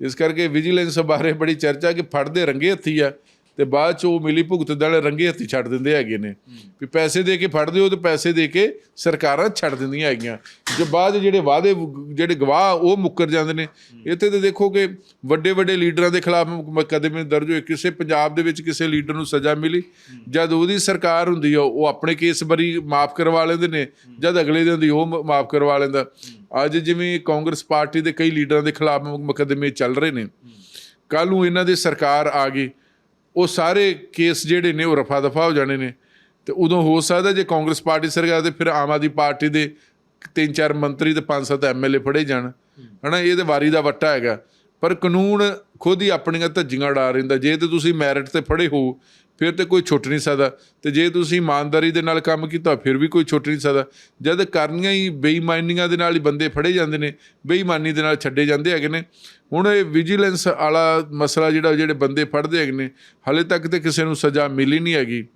ਇਸ ਕਰਕੇ ਵਿਜੀਲੈਂਸ ਬਾਰੇ ਬੜੀ ਚਰਚਾ ਕਿ ਫੜਦੇ ਰੰਗੇ ਹੱਥੀ ਆ। ਤੇ ਬਾਅਦ ਚ ਉਹ ਮਿਲੀ ਭੁਗਤ ਵਾਲੇ ਰੰਗੇ ਹੱਥੀ ਛੱਡ ਦਿੰਦੇ ਹੈਗੇ ਨੇ। ਵੀ ਪੈਸੇ ਦੇ ਕੇ ਫੜਦੇ ਹੋ ਤੇ ਪੈਸੇ ਦੇ ਕੇ ਸਰਕਾਰਾਂ ਛੱਡ ਦਿੰਦੀਆਂ ਹੈਗੀਆਂ। ਜੋ ਬਾਅਦ 'ਚ ਜਿਹੜੇ ਵਾਅਦੇ ਜਿਹੜੇ ਗਵਾਹ ਉਹ ਮੁੱਕਰ ਜਾਂਦੇ ਨੇ। ਇੱਥੇ ਤੇ ਦੇਖੋ ਕਿ ਵੱਡੇ ਵੱਡੇ ਲੀਡਰਾਂ ਦੇ ਖਿਲਾਫ ਮੁਕੱਦਮੇ ਦਰਜ ਹੋਏ ਕਿਸੇ ਪੰਜਾਬ ਦੇ ਵਿੱਚ ਕਿਸੇ ਲੀਡਰ ਨੂੰ ਸਜ਼ਾ ਮਿਲੀ। ਜਦ ਉਹਦੀ ਸਰਕਾਰ ਹੁੰਦੀ ਆ, ਉਹ ਆਪਣੇ ਕੇਸ ਬਰੀ ਮਾਫ ਕਰਵਾ ਲੈਂਦੇ ਨੇ। ਜਦ ਅਗਲੇ ਦਿਨ ਦੀ ਉਹ ਮਾਫ ਕਰਵਾ ਲੈਂਦਾ। ਅੱਜ ਜਿਵੇਂ ਕਾਂਗਰਸ ਪਾਰਟੀ ਦੇ ਕਈ ਲੀਡਰਾਂ ਦੇ ਖਿਲਾਫ ਮੁਕੱਦਮੇ ਚੱਲ ਰਹੇ ਨੇ। ਕੱਲ ਨੂੰ ਇਹਨਾਂ ਦੀ ਸਰਕਾਰ ਆ ਗਈ। ਉਹ ਸਾਰੇ ਕੇਸ ਜਿਹੜੇ ਨੇ ਉਹ ਰਫਾ ਦਫਾ ਹੋ ਜਾਣੇ ਨੇ। ਤੇ ਉਦੋਂ ਹੋ ਸਕਦਾ ਜੇ ਕਾਂਗਰਸ ਪਾਰਟੀ ਸਰਕਾਰ ਤੇ, ਫਿਰ ਆਮ ਆਦਮੀ ਪਾਰਟੀ ਦੇ ਤਿੰਨ ਚਾਰ ਮੰਤਰੀ ਤੇ ਪੰਜ ਸੱਤ ਐਮਐਲਏ ਫੜੇ ਜਾਣ। ਹਨਾ, ਇਹ ਤੇ ਵਾਰੀ ਦਾ ਵੱਟਾ ਹੈਗਾ। ਪਰ ਕਾਨੂੰਨ ਖੁਦ ਹੀ ਆਪਣੀਆਂ ਧੱਜੀਆਂ ਉਡਾ ਰਹਿੰਦਾ ਜੇ ਤੇ ਤੁਸੀਂ ਮੈਰਿਟ ਤੇ ਫੜੇ ਹੋ ਫਿਰ ਤੇ ਕੋਈ ਛੁੱਟ ਨਹੀਂ ਸਕਦਾ। ਤੇ ਜੇ ਤੁਸੀਂ ਇਮਾਨਦਾਰੀ ਦੇ ਨਾਲ ਕੰਮ ਕੀਤਾ, ਫਿਰ ਵੀ ਕੋਈ ਛੁੱਟ ਨਹੀਂ ਸਕਦਾ। ਜਦ ਕਰਨੀਆਂ ਹੀ ਬੇਈਮਾਨੀਆਂ ਦੇ ਨਾਲ ਹੀ ਬੰਦੇ ਫੜੇ ਜਾਂਦੇ ਨੇ, ਬੇਈਮਾਨੀ ਦੇ ਨਾਲ ਛੱਡੇ ਜਾਂਦੇ ਹੈਗੇ ਨੇ। ਹੁਣ ਇਹ ਵਿਜੀਲੈਂਸ ਵਾਲਾ ਮਸਲਾ ਜਿਹੜਾ, ਜਿਹੜੇ ਬੰਦੇ ਫੜਦੇ ਹੈਗੇ ਨੇ, ਹਲੇ ਤੱਕ ਤੇ ਕਿਸੇ ਨੂੰ ਸਜ਼ਾ ਮਿਲੀ ਨਹੀਂ ਹੈਗੀ।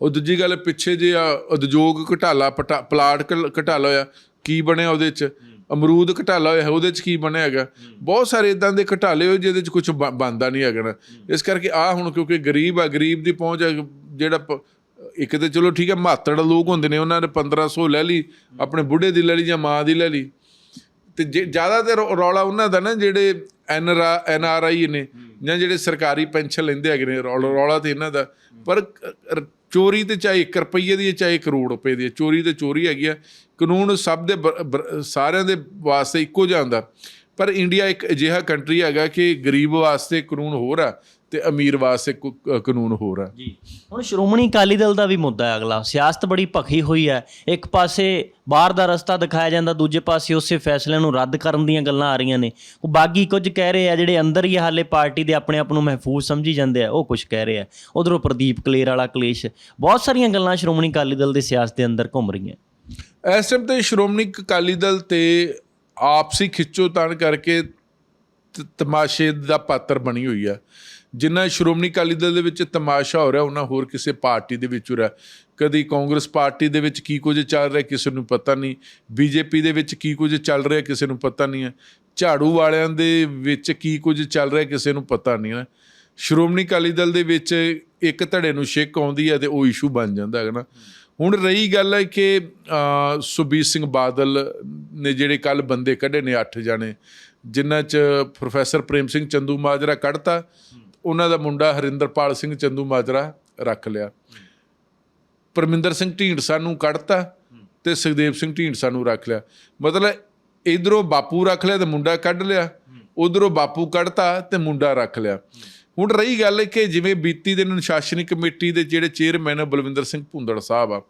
ਉਹ ਦੂਜੀ ਗੱਲ, ਪਿੱਛੇ ਜੇ ਆ ਉਦਯੋਗ ਘਟਾਲਾ, ਪਟਾ- ਪਲਾਟ ਘ- ਘਟਾਲਾ ਹੋਇਆ ਕੀ ਬਣਿਆ ਉਹਦੇ ਚ? ਅਮਰੂਦ ਘਟਾਲਾ ਹੋਇਆ, ਉਹਦੇ ਚ ਕੀ ਬਣਿਆ ਹੈਗਾ? ਬਹੁਤ ਸਾਰੇ ਇਦਾਂ ਦੇ ਘਟਾਲੇ ਹੋਏ ਜਿਹਦੇ ਚ ਕੁਝ ਬਣਦਾ ਨਹੀਂ ਹੈਗਾ ਇਸ ਕਰਕੇ ਆ ਹੁਣ ਕਿਉਂਕਿ ਗਰੀਬ ਆ, ਗਰੀਬ ਦੀ ਪਹੁੰਚ ਜਿਹੜਾ ਪ- ਇੱਕ ਤੇ ਚਲੋ ਠੀਕ ਹੈ ਮਾਤੜ ਲੋਕ ਹੁੰਦੇ ਨੇ, ਉਹਨਾਂ ਨੇ 1500 ਲੈ ਲਈ, ਆਪਣੇ ਬੁੱਢੇ ਦੀ ਲੈ ਲਈ ਜਾਂ ਮਾਂ ਦੀ ਲੈ ਲਈ। ਤੇ ਜੇ- ਜ਼ਿਆਦਾਤਰ ਰੌ- ਰੌਲਾ ਉਹਨਾਂ ਦਾ ਨਾ ਜਿਹੜੇ ਐਨ ਐਨ ਆਰ ਆਈ ਨੇ ਜਾਂ ਜਿਹੜੇ ਸਰਕਾਰੀ ਪੈਨਸ਼ਨ ਲੈਂਦੇ ਹੈਗੇ ਨੇ, ਰੌਲਾ ਰੌਲਾ ਤੇ ਇਹਨਾਂ ਦਾ। ਪਰ ਚੋਰੀ ਤੇ ਚਾਹੇ 1 ਰੁਪਈਏ ਦੀ ਹੈ, ਚਾਹੇ ਕਰੋੜ ਰੁਪਏ ਦੀ ਹੈ, ਚੋਰੀ ਤੇ ਚੋਰੀ ਹੈਗੀ ਆ। ਕਾਨੂੰਨ ਸਭ ਦੇ ਬਰ- ਸਾਰਿਆਂ ਦੇ ਵਾਸਤੇ ਇੱਕੋ ਜਿਹਾ ਹੁੰਦਾ। ਪਰ ਇੰਡੀਆ ਇੱਕ ਅਜਿਹਾ ਕੰਟਰੀ ਹੈਗਾ ਕਿ ਗਰੀਬ ਵਾਸਤੇ ਕਾਨੂੰਨ ਹੋਰ ਆ ਤੇ ਅਮੀਰ ਵਾਸਤੇ ਕਾਨੂੰਨ ਹੋਰ ਆ। ਜੀ। ਹੁਣ ਸ਼੍ਰੋਮਣੀ ਅਕਾਲੀ ਦਲ ਦਾ ਵੀ ਮੁੱਦਾ ਹੈ ਅਗਲਾ। ਸਿਆਸਤ ਬੜੀ ਭਖੀ ਹੋਈ ਹੈ। ਇੱਕ ਪਾਸੇ ਬਾਹਰ ਦਾ ਰਸਤਾ ਦਿਖਾਇਆ ਜਾਂਦਾ, ਦੂਜੇ ਪਾਸੇ ਉਸੇ ਫੈਸਲੇ ਨੂੰ ਰੱਦ ਕਰਨ ਦੀਆਂ ਗੱਲਾਂ ਆ ਰਹੀਆਂ ਨੇ। ਉਹ ਬਾਗੀ ਕੁਝ ਕਹਿ ਰਹੇ ਆ, ਜਿਹੜੇ ਅੰਦਰ ਹੀ ਹਾਲੇ ਪਾਰਟੀ ਦੇ ਆਪਣੇ ਆਪ ਨੂੰ ਮਹਿਫੂਜ਼ ਸਮਝੀ ਜਾਂਦੇ ਆ, ਉਹ ਕੁਝ ਕਹਿ ਰਹੇ ਆ। ਉਧਰੋਂ ਪ੍ਰਦੀਪ ਕਲੇਰ ਵਾਲਾ ਕਲੇਸ਼। ਬਹੁਤ ਸਾਰੀਆਂ ਗੱਲਾਂ ਸ਼੍ਰੋਮਣੀ ਅਕਾਲੀ ਦਲ ਦੇ ਸਿਆਸਤ ਦੇ ਅੰਦਰ ਘੁੰਮ ਰਹੀਆਂ। ਇਸ ਟਾਈਮ ਤੇ ਸ਼੍ਰੋਮਣੀ ਅਕਾਲੀ ਦਲ ਤੇ ਆਪਸੀ ਖਿੱਚੋਤਾਣ ਕਰਕੇ ਤਮਾਸ਼ੇ ਦਾ ਪਾਤਰ ਬਣੀ ਹੋਈ ਆ। ਜਿੰਨਾ ਸ਼੍ਰੋਮਣੀ ਅਕਾਲੀ ਦਲ ਦੇ ਵਿੱਚ ਤਮਾਸ਼ਾ ਹੋ ਰਿਹਾ ਉਹਨਾਂ ਹੋਰ ਕਿਸੇ ਪਾਰਟੀ ਦੇ ਵਿੱਚ ਹੋ ਰਿਹਾ। ਕਦੀ ਕਾਂਗਰਸ ਪਾਰਟੀ ਦੇ ਵਿੱਚ ਕੀ ਕੁਝ ਚੱਲ ਰਿਹਾ, ਕਿਸੇ ਨੂੰ ਪਤਾ ਨਹੀਂ। ਬੀਜੇਪੀ ਦੇ ਵਿੱਚ ਕੀ ਕੁਝ ਚੱਲ ਰਿਹਾ, ਕਿਸੇ ਨੂੰ ਪਤਾ ਨਹੀਂ ਹੈ ਝਾੜੂ ਵਾਲਿਆਂ ਦੇ ਵਿੱਚ ਕੀ ਕੁਝ ਚੱਲ ਰਿਹਾ, ਕਿਸੇ ਨੂੰ ਪਤਾ ਨਹੀਂ ਹੈ ਸ਼੍ਰੋਮਣੀ ਅਕਾਲੀ ਦਲ ਦੇ ਵਿੱਚ ਇੱਕ ਧੜੇ ਨੂੰ ਛਿੱਕ ਆਉਂਦੀ ਹੈ ਤੇ ਉਹ ਇਸ਼ੂ ਬਣ ਜਾਂਦਾ, ਹੈ ਨਾ। ਹੁਣ ਰਹੀ ਗੱਲ ਹੈ ਕਿ ਅ, ਸੁਖਬੀਰ ਸਿੰਘ ਬਾਦਲ ਨੇ ਜਿਹੜੇ ਕੱਲ ਬੰਦੇ ਕੱਢੇ ਨੇ 8 ਜਾਣੇ ਜਿਨ੍ਹਾਂ ਚ ਪ੍ਰੋਫੈਸਰ ਪ੍ਰੇਮ ਸਿੰਘ ਚੰਦੂ ਮਾਜਰਾ ਕੱਢਤਾ ਉਹਨਾਂ ਦਾ ਮੁੰਡਾ ਹਰਿੰਦਰਪਾਲ ਸਿੰਘ ਚੰਦੂ ਮਾਜਰਾ ਰੱਖ ਲਿਆ। ਪਰਮਿੰਦਰ ਸਿੰਘ ਢੀਂਡਸਾ ਨੂੰ ਕੱਢਤਾ ਤੇ ਸੁਖਦੇਵ ਸਿੰਘ ਢੀਂਡਸਾ ਨੂੰ ਰੱਖ ਲਿਆ। ਮਤਲਬ ਇਧਰੋਂ ਬਾਪੂ ਰੱਖ ਲਿਆ ਤੇ ਮੁੰਡਾ ਕੱਢ ਲਿਆ ਉਧਰੋਂ ਬਾਪੂ ਕੱਢਤਾ ਤੇ ਮੁੰਡਾ ਰੱਖ ਲਿਆ। ਹੁਣ ਰਹੀ ਗੱਲ ਕਿ ਜਿਵੇਂ ਬੀਤੀ ਦਿਨ ਅਨੁਸ਼ਾਸਨੀ ਕਮੇਟੀ ਦੇ ਜਿਹੜੇ ਚੇਅਰਮੈਨ ਆ, ਬਲਵਿੰਦਰ ਸਿੰਘ ਭੁੰਦੜ ਸਾਹਿਬ ਆ,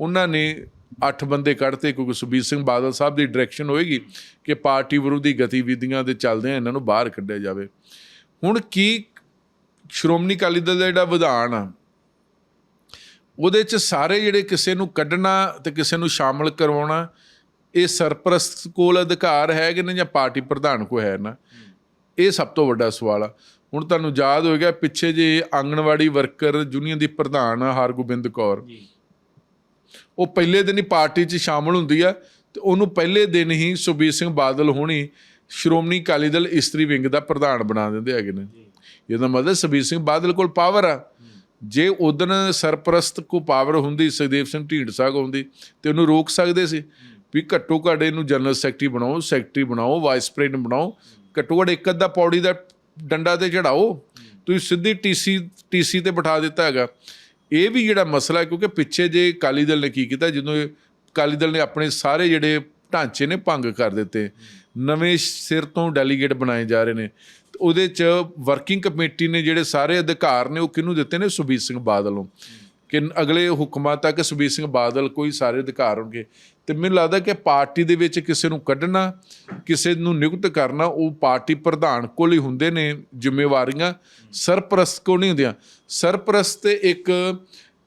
ਉਹਨਾਂ ਨੇ ਅੱਠ ਬੰਦੇ ਕੱਢਤੇ, ਕਿਉਂਕਿ ਸੁਬੀਰ ਸਿੰਘ ਬਾਦਲ ਸਾਹਿਬ ਦੀ ਡਾਇਰੈਕਸ਼ਨ ਹੋਏਗੀ ਕਿ ਪਾਰਟੀ ਵਿਰੋਧੀ ਗਤੀਵਿਧੀਆਂ ਦੇ ਚੱਲਦੇ ਇਹਨਾਂ ਨੂੰ ਬਾਹਰ ਕੱਢਿਆ ਜਾਵੇ। ਹੁਣ ਕੀ ਸ਼੍ਰੋਮਣੀ ਅਕਾਲੀ ਦਲ ਦਾ ਜਿਹੜਾ ਵਿਧਾਨ ਆ, ਉਹਦੇ ਚ ਸਾਰੇ ਜਿਹੜੇ ਕਿਸੇ ਨੂੰ ਕੱਢਣਾ ਤੇ ਕਿਸੇ ਨੂੰ ਸ਼ਾਮਲ ਕਰਵਾਉਣਾ, ਇਹ ਸਰਪ੍ਰਸਤ ਕੋਲ ਅਧਿਕਾਰ ਹੈ ਕਿ ਨਹੀਂ ਜਾਂ ਪਾਰਟੀ ਪ੍ਰਧਾਨ ਕੋ ਹੈ ਨਾ? ਇਹ ਸਭ ਤੋਂ ਵੱਡਾ ਸਵਾਲ ਆ। ਹੁਣ ਤੁਹਾਨੂੰ ਯਾਦ ਹੋਏਗਾ ਪਿੱਛੇ ਜੇ ਆਂਗਣਵਾੜੀ ਵਰਕਰ ਯੂਨੀਅਨ ਦੀ ਪ੍ਰਧਾਨ ਆ ਹਰਗੋਬਿੰਦ ਕੌਰ ਉਹ ਪਹਿਲੇ ਦਿਨ ਹੀ ਪਾਰਟੀ 'ਚ ਸ਼ਾਮਲ ਹੁੰਦੀ ਆ ਤੇ ਉਹਨੂੰ ਪਹਿਲੇ ਦਿਨ ਹੀ ਸੁਬੀਰ ਸਿੰਘ ਬਾਦਲ ਹੋਣੀ ਸ਼੍ਰੋਮਣੀ ਅਕਾਲੀ ਦਲ ਇਸਤਰੀ ਵਿੰਗ ਦਾ ਪ੍ਰਧਾਨ ਬਣਾ ਦਿੰਦੇ ਹੈਗੇ ਨੇ। ਇਹਦਾ ਮਤਲਬ ਸੁਬੀਰ ਸਿੰਘ ਬਾਦਲ ਕੋਲ ਪਾਵਰ ਆ। ਜੇ ਉਦਨ ਸਰਪ੍ਰਸਤ ਕੋ ਪਾਵਰ ਹੁੰਦੀ ਸੁਖਦੇਵ ਸਿੰਘ ਢੀਂਡਸਾ ਕੋ ਹੁੰਦੀ ਤੇ ਉਹਨੂੰ ਰੋਕ ਸਕਦੇ ਸੀ ਵੀ ਘੱਟੋ ਘੱਟ ਇਹਨੂੰ ਜਨਰਲ ਸੈਕਟਰੀ ਬਣਾਓ ਸੈਕਟਰੀ ਬਣਾਓ ਵਾਈਸ ਪ੍ਰੈਜ਼ੀਡੈਂਟ ਬਣਾਓ ਘੱਟੋ ਘੱਟ ਇੱਕ ਅੱਧਾ ਪੌੜੀ ਦਾ ਡੰਡਾ ਤੇ ਚੜਾਓ, ਤੁਸੀਂ ਸਿੱਧੀ ਟੀਸੀ ਟੀਸੀ ਤੇ ਬਿਠਾ ਦਿੱਤਾ ਹੈਗਾ। ਇਹ ਵੀ ਜਿਹੜਾ ਮਸਲਾ ਕਿਉਂਕਿ ਪਿੱਛੇ ਜੇ ਅਕਾਲੀ ਦਲ ਨੇ ਕੀ ਕੀਤਾ, ਜਦੋਂ ਇਹ ਅਕਾਲੀ ਦਲ ਨੇ ਆਪਣੇ ਸਾਰੇ ਜਿਹੜੇ ਢਾਂਚੇ ਨੇ ਭੰਗ ਕਰ ਦਿੱਤੇ। ਨਵੇਂ ਸਿਰ ਤੋਂ ਡੈਲੀਗੇਟ ਬਣਾਏ ਜਾ ਰਹੇ ਨੇ। ਤੇ ਉਹਦੇ ਚ ਵਰਕਿੰਗ ਕਮੇਟੀ ਨੇ ਜਿਹੜੇ ਸਾਰੇ ਅਧਿਕਾਰ ਨੇ, ਉਹ ਕਿਹਨੂੰ ਦਿੱਤੇ ਨੇ? ਸੁਬੀਰ ਸਿੰਘ ਬਾਦਲ ਨੂੰ। ਕਿ ਅਗਲੇ ਹੁਕਮਾਂ ਤੱਕ ਸੁਬੀਰ ਸਿੰਘ ਬਾਦਲ ਕੋਈ ਸਾਰੇ ਅਧਿਕਾਰ ਹੋਣਗੇ। ਤੇ ਮੈਨੂੰ ਲੱਗਦਾ ਕਿ ਪਾਰਟੀ ਦੇ ਵਿੱਚ ਕਿਸੇ ਨੂੰ ਕੱਢਣਾ ਕਿਸੇ ਨੂੰ ਨਿਯੁਕਤ ਕਰਨਾ ਉਹ ਪਾਰਟੀ ਪ੍ਰਧਾਨ ਕੋਲ ਹੀ ਹੁੰਦੇ ਨੇ ਜ਼ਿੰਮੇਵਾਰੀਆਂ। ਸਰਪ੍ਰਸਤ ਕੋਲ ਨਹੀਂ ਹੁੰਦੀਆਂ। ਸਰਪ੍ਰਸਤ ਤੇ ਇੱਕ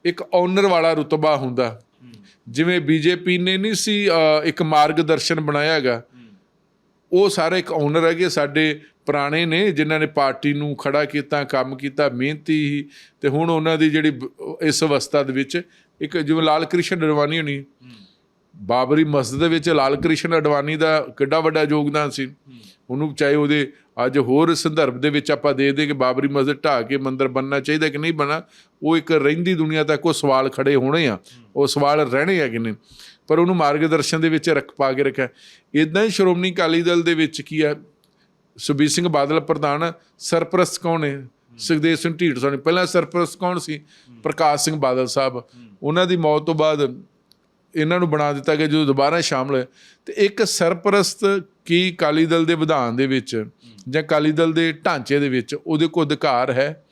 ਇੱਕ ਓਨਰ ਵਾਲਾ ਰੁਤਬਾ ਹੁੰਦਾ। ਜਿਵੇਂ ਬੀਜੇਪੀ ਨੇ ਨਹੀਂ ਸੀ ਅ, ਇੱਕ ਮਾਰਗਦਰਸ਼ਨ ਬਣਾਇਆ ਹੈਗਾ। ਉਹ ਸਾਰੇ ਇੱਕ ਓਨਰ ਹੈਗੇ ਸਾਡੇ ਪੁਰਾਣੇ ਨੇ ਜਿਨ੍ਹਾਂ ਨੇ ਪਾਰਟੀ ਨੂੰ ਖੜਾ ਕੀਤਾ ਕੰਮ ਕੀਤਾ ਮਿਹਨਤੀ ਹੀ ਤੇ ਹੁਣ ਉਹਨਾਂ ਦੀ ਜਿਹੜੀ ਇਸ ਅਵਸਥਾ ਦੇ ਵਿੱਚ ਇੱਕ ਜਿਵੇਂ ਲਾਲ ਕ੍ਰਿਸ਼ਨ ਅਡਵਾਨੀ ਹੋਣੀ। ਬਾਬਰੀ ਮਸਜਿਦ ਦੇ ਵਿੱਚ ਲਾਲ ਕ੍ਰਿਸ਼ਨ ਅਡਵਾਨੀ ਦਾ ਕਿੱਡਾ ਵੱਡਾ ਯੋਗਦਾਨ ਸੀ। ਉਹਨੂੰ ਚਾਹੇ ਉਹਦੇ ਅੱਜ ਹੋਰ ਸੰਦਰਭ ਦੇ ਵਿੱਚ ਆਪਾਂ ਦੇ ਦੇ ਕਿ ਬਾਬਰੀ ਮਸਜਿਦ ਢਾਹ ਕੇ ਮੰਦਰ ਬੰਨਣਾ ਚਾਹੀਦਾ ਕਿ ਨਹੀਂ ਬਣਾ ਉਹ ਇੱਕ ਰਹਿੰਦੀ ਦੁਨੀਆ ਤੱਕ ਉਹ ਸਵਾਲ ਖੜੇ ਹੋਣੇ ਆ। ਉਹ ਸਵਾਲ ਰਹਿਣੇ ਆ ਕਿ ਨਹੀਂ। ਪਰ ਉਹਨੂੰ ਮਾਰਗਦਰਸ਼ਨ ਦੇ ਵਿੱਚ ਰੱਖ ਪਾ ਕੇ ਰੱਖਿਆ। ਇਦਾਂ ਹੀ ਸ਼੍ਰੋਮਣੀ ਅਕਾਲੀ ਦਲ ਦੇ ਵਿੱਚ ਕੀ ਹੈ ਸੁਬੀਰ ਸਿੰਘ ਬਾਦਲ ਪ੍ਰਧਾਨ ਸਰਪ੍ਰਸਤ ਕੌਣ ਹੈ ਸੁਖਦੇਵ ਸਿੰਘ ਢੀਂਡਸਾ ਨੇ ਪਹਿਲਾਂ ਸਰਪ੍ਰਸਤ ਕੌਣ ਸੀ? ਪ੍ਰਕਾਸ਼ ਸਿੰਘ ਬਾਦਲ ਸਾਹਿਬ। ਉਹਨਾਂ ਦੀ ਮੌਤ ਤੋਂ ਬਾਅਦ ਇਹਨਾਂ ਨੂੰ ਬਣਾ ਦਿੱਤਾ ਗਿਆ ਜਦੋਂ ਦੁਬਾਰਾ ਸ਼ਾਮਲ ਹੋਏ ਤੇ ਇੱਕ ਸਰਪ੍ਰਸਤ ਕੀ ਅਕਾਲੀ ਦਲ ਦੇ ਵਿਧਾਨ ਦੇ ਵਿੱਚ ਜਾਂ ਅਕਾਲੀ ਦਲ ਦੇ ਢਾਂਚੇ ਦੇ ਵਿੱਚ ਉਹਦੇ ਕੋਲ ਅਧਿਕਾਰ ਹੈ।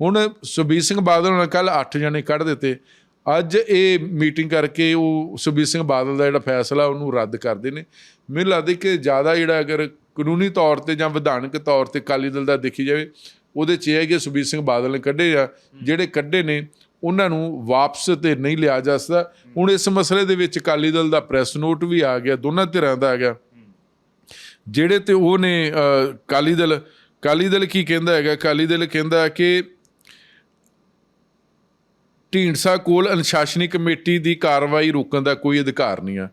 ਹੁਣ ਸੁਬੀਰ ਸਿੰਘ ਬਾਦਲ ਨੇ ਕੱਲ 8 ਜਣੇ ਕੱਢ ਦਿੱਤੇ। ਅੱਜ ਇਹ ਮੀਟਿੰਗ ਕਰਕੇ ਉਹ ਸੁਬੀਰ ਸਿੰਘ ਬਾਦਲ ਦਾ ਜਿਹੜਾ ਫੈਸਲਾ ਉਹਨੂੰ ਰੱਦ ਕਰਦੇ ਨੇ। ਮੈਨੂੰ ਲੱਗਦਾ ਕਿ ਜ਼ਿਆਦਾ ਜਿਹੜਾ ਅਗਰ ਕਾਨੂੰਨੀ ਤੌਰ ਤੇ ਜਾਂ ਵਿਧਾਨਕ ਤੌਰ ਤੇ ਅਕਾਲੀ ਦਲ ਦਾ ਦੇਖੀ ਜਾਵੇ, ਉਹਦੇ ਚ ਇਹ ਹੈ ਕਿ ਸੁਬੀਰ ਸਿੰਘ ਬਾਦਲ ਨੇ ਕੱਢੇ ਆ। ਜਿਹੜੇ ਕੱਢੇ ਨੇ ਉਹਨਾਂ ਨੂੰ ਵਾਪਸ ਤੇ ਨਹੀਂ ਲਿਆ ਜਾ ਸਕਦਾ। ਹੁਣ ਇਸ ਮਸਲੇ ਦੇ ਵਿੱਚ ਅਕਾਲੀ ਦਲ ਦਾ ਪ੍ਰੈਸ ਨੋਟ ਵੀ ਆ ਗਿਆ ਦੋਨਾਂ ਧਿਰਾਂ ਦਾ ਆ ਗਿਆ। ਜਿਹੜੇ ਤੇ ਉਹ ਨੇ ਅਕਾਲੀ ਦਲ ਅਕਾਲੀ ਦਲ ਕੀ ਕਹਿੰਦਾ ਹੈਗਾ? ਅਕਾਲੀ ਦਲ ਕਹਿੰਦਾ ਕਿ ਢੀਂਡਸਾ ਕੋਲ ਅਨੁਸ਼ਾਸਨੀ ਕਮੇਟੀ ਦੀ ਕਾਰਵਾਈ ਰੋਕਣ ਦਾ ਕੋਈ ਅਧਿਕਾਰ ਨਹੀਂ ਆ।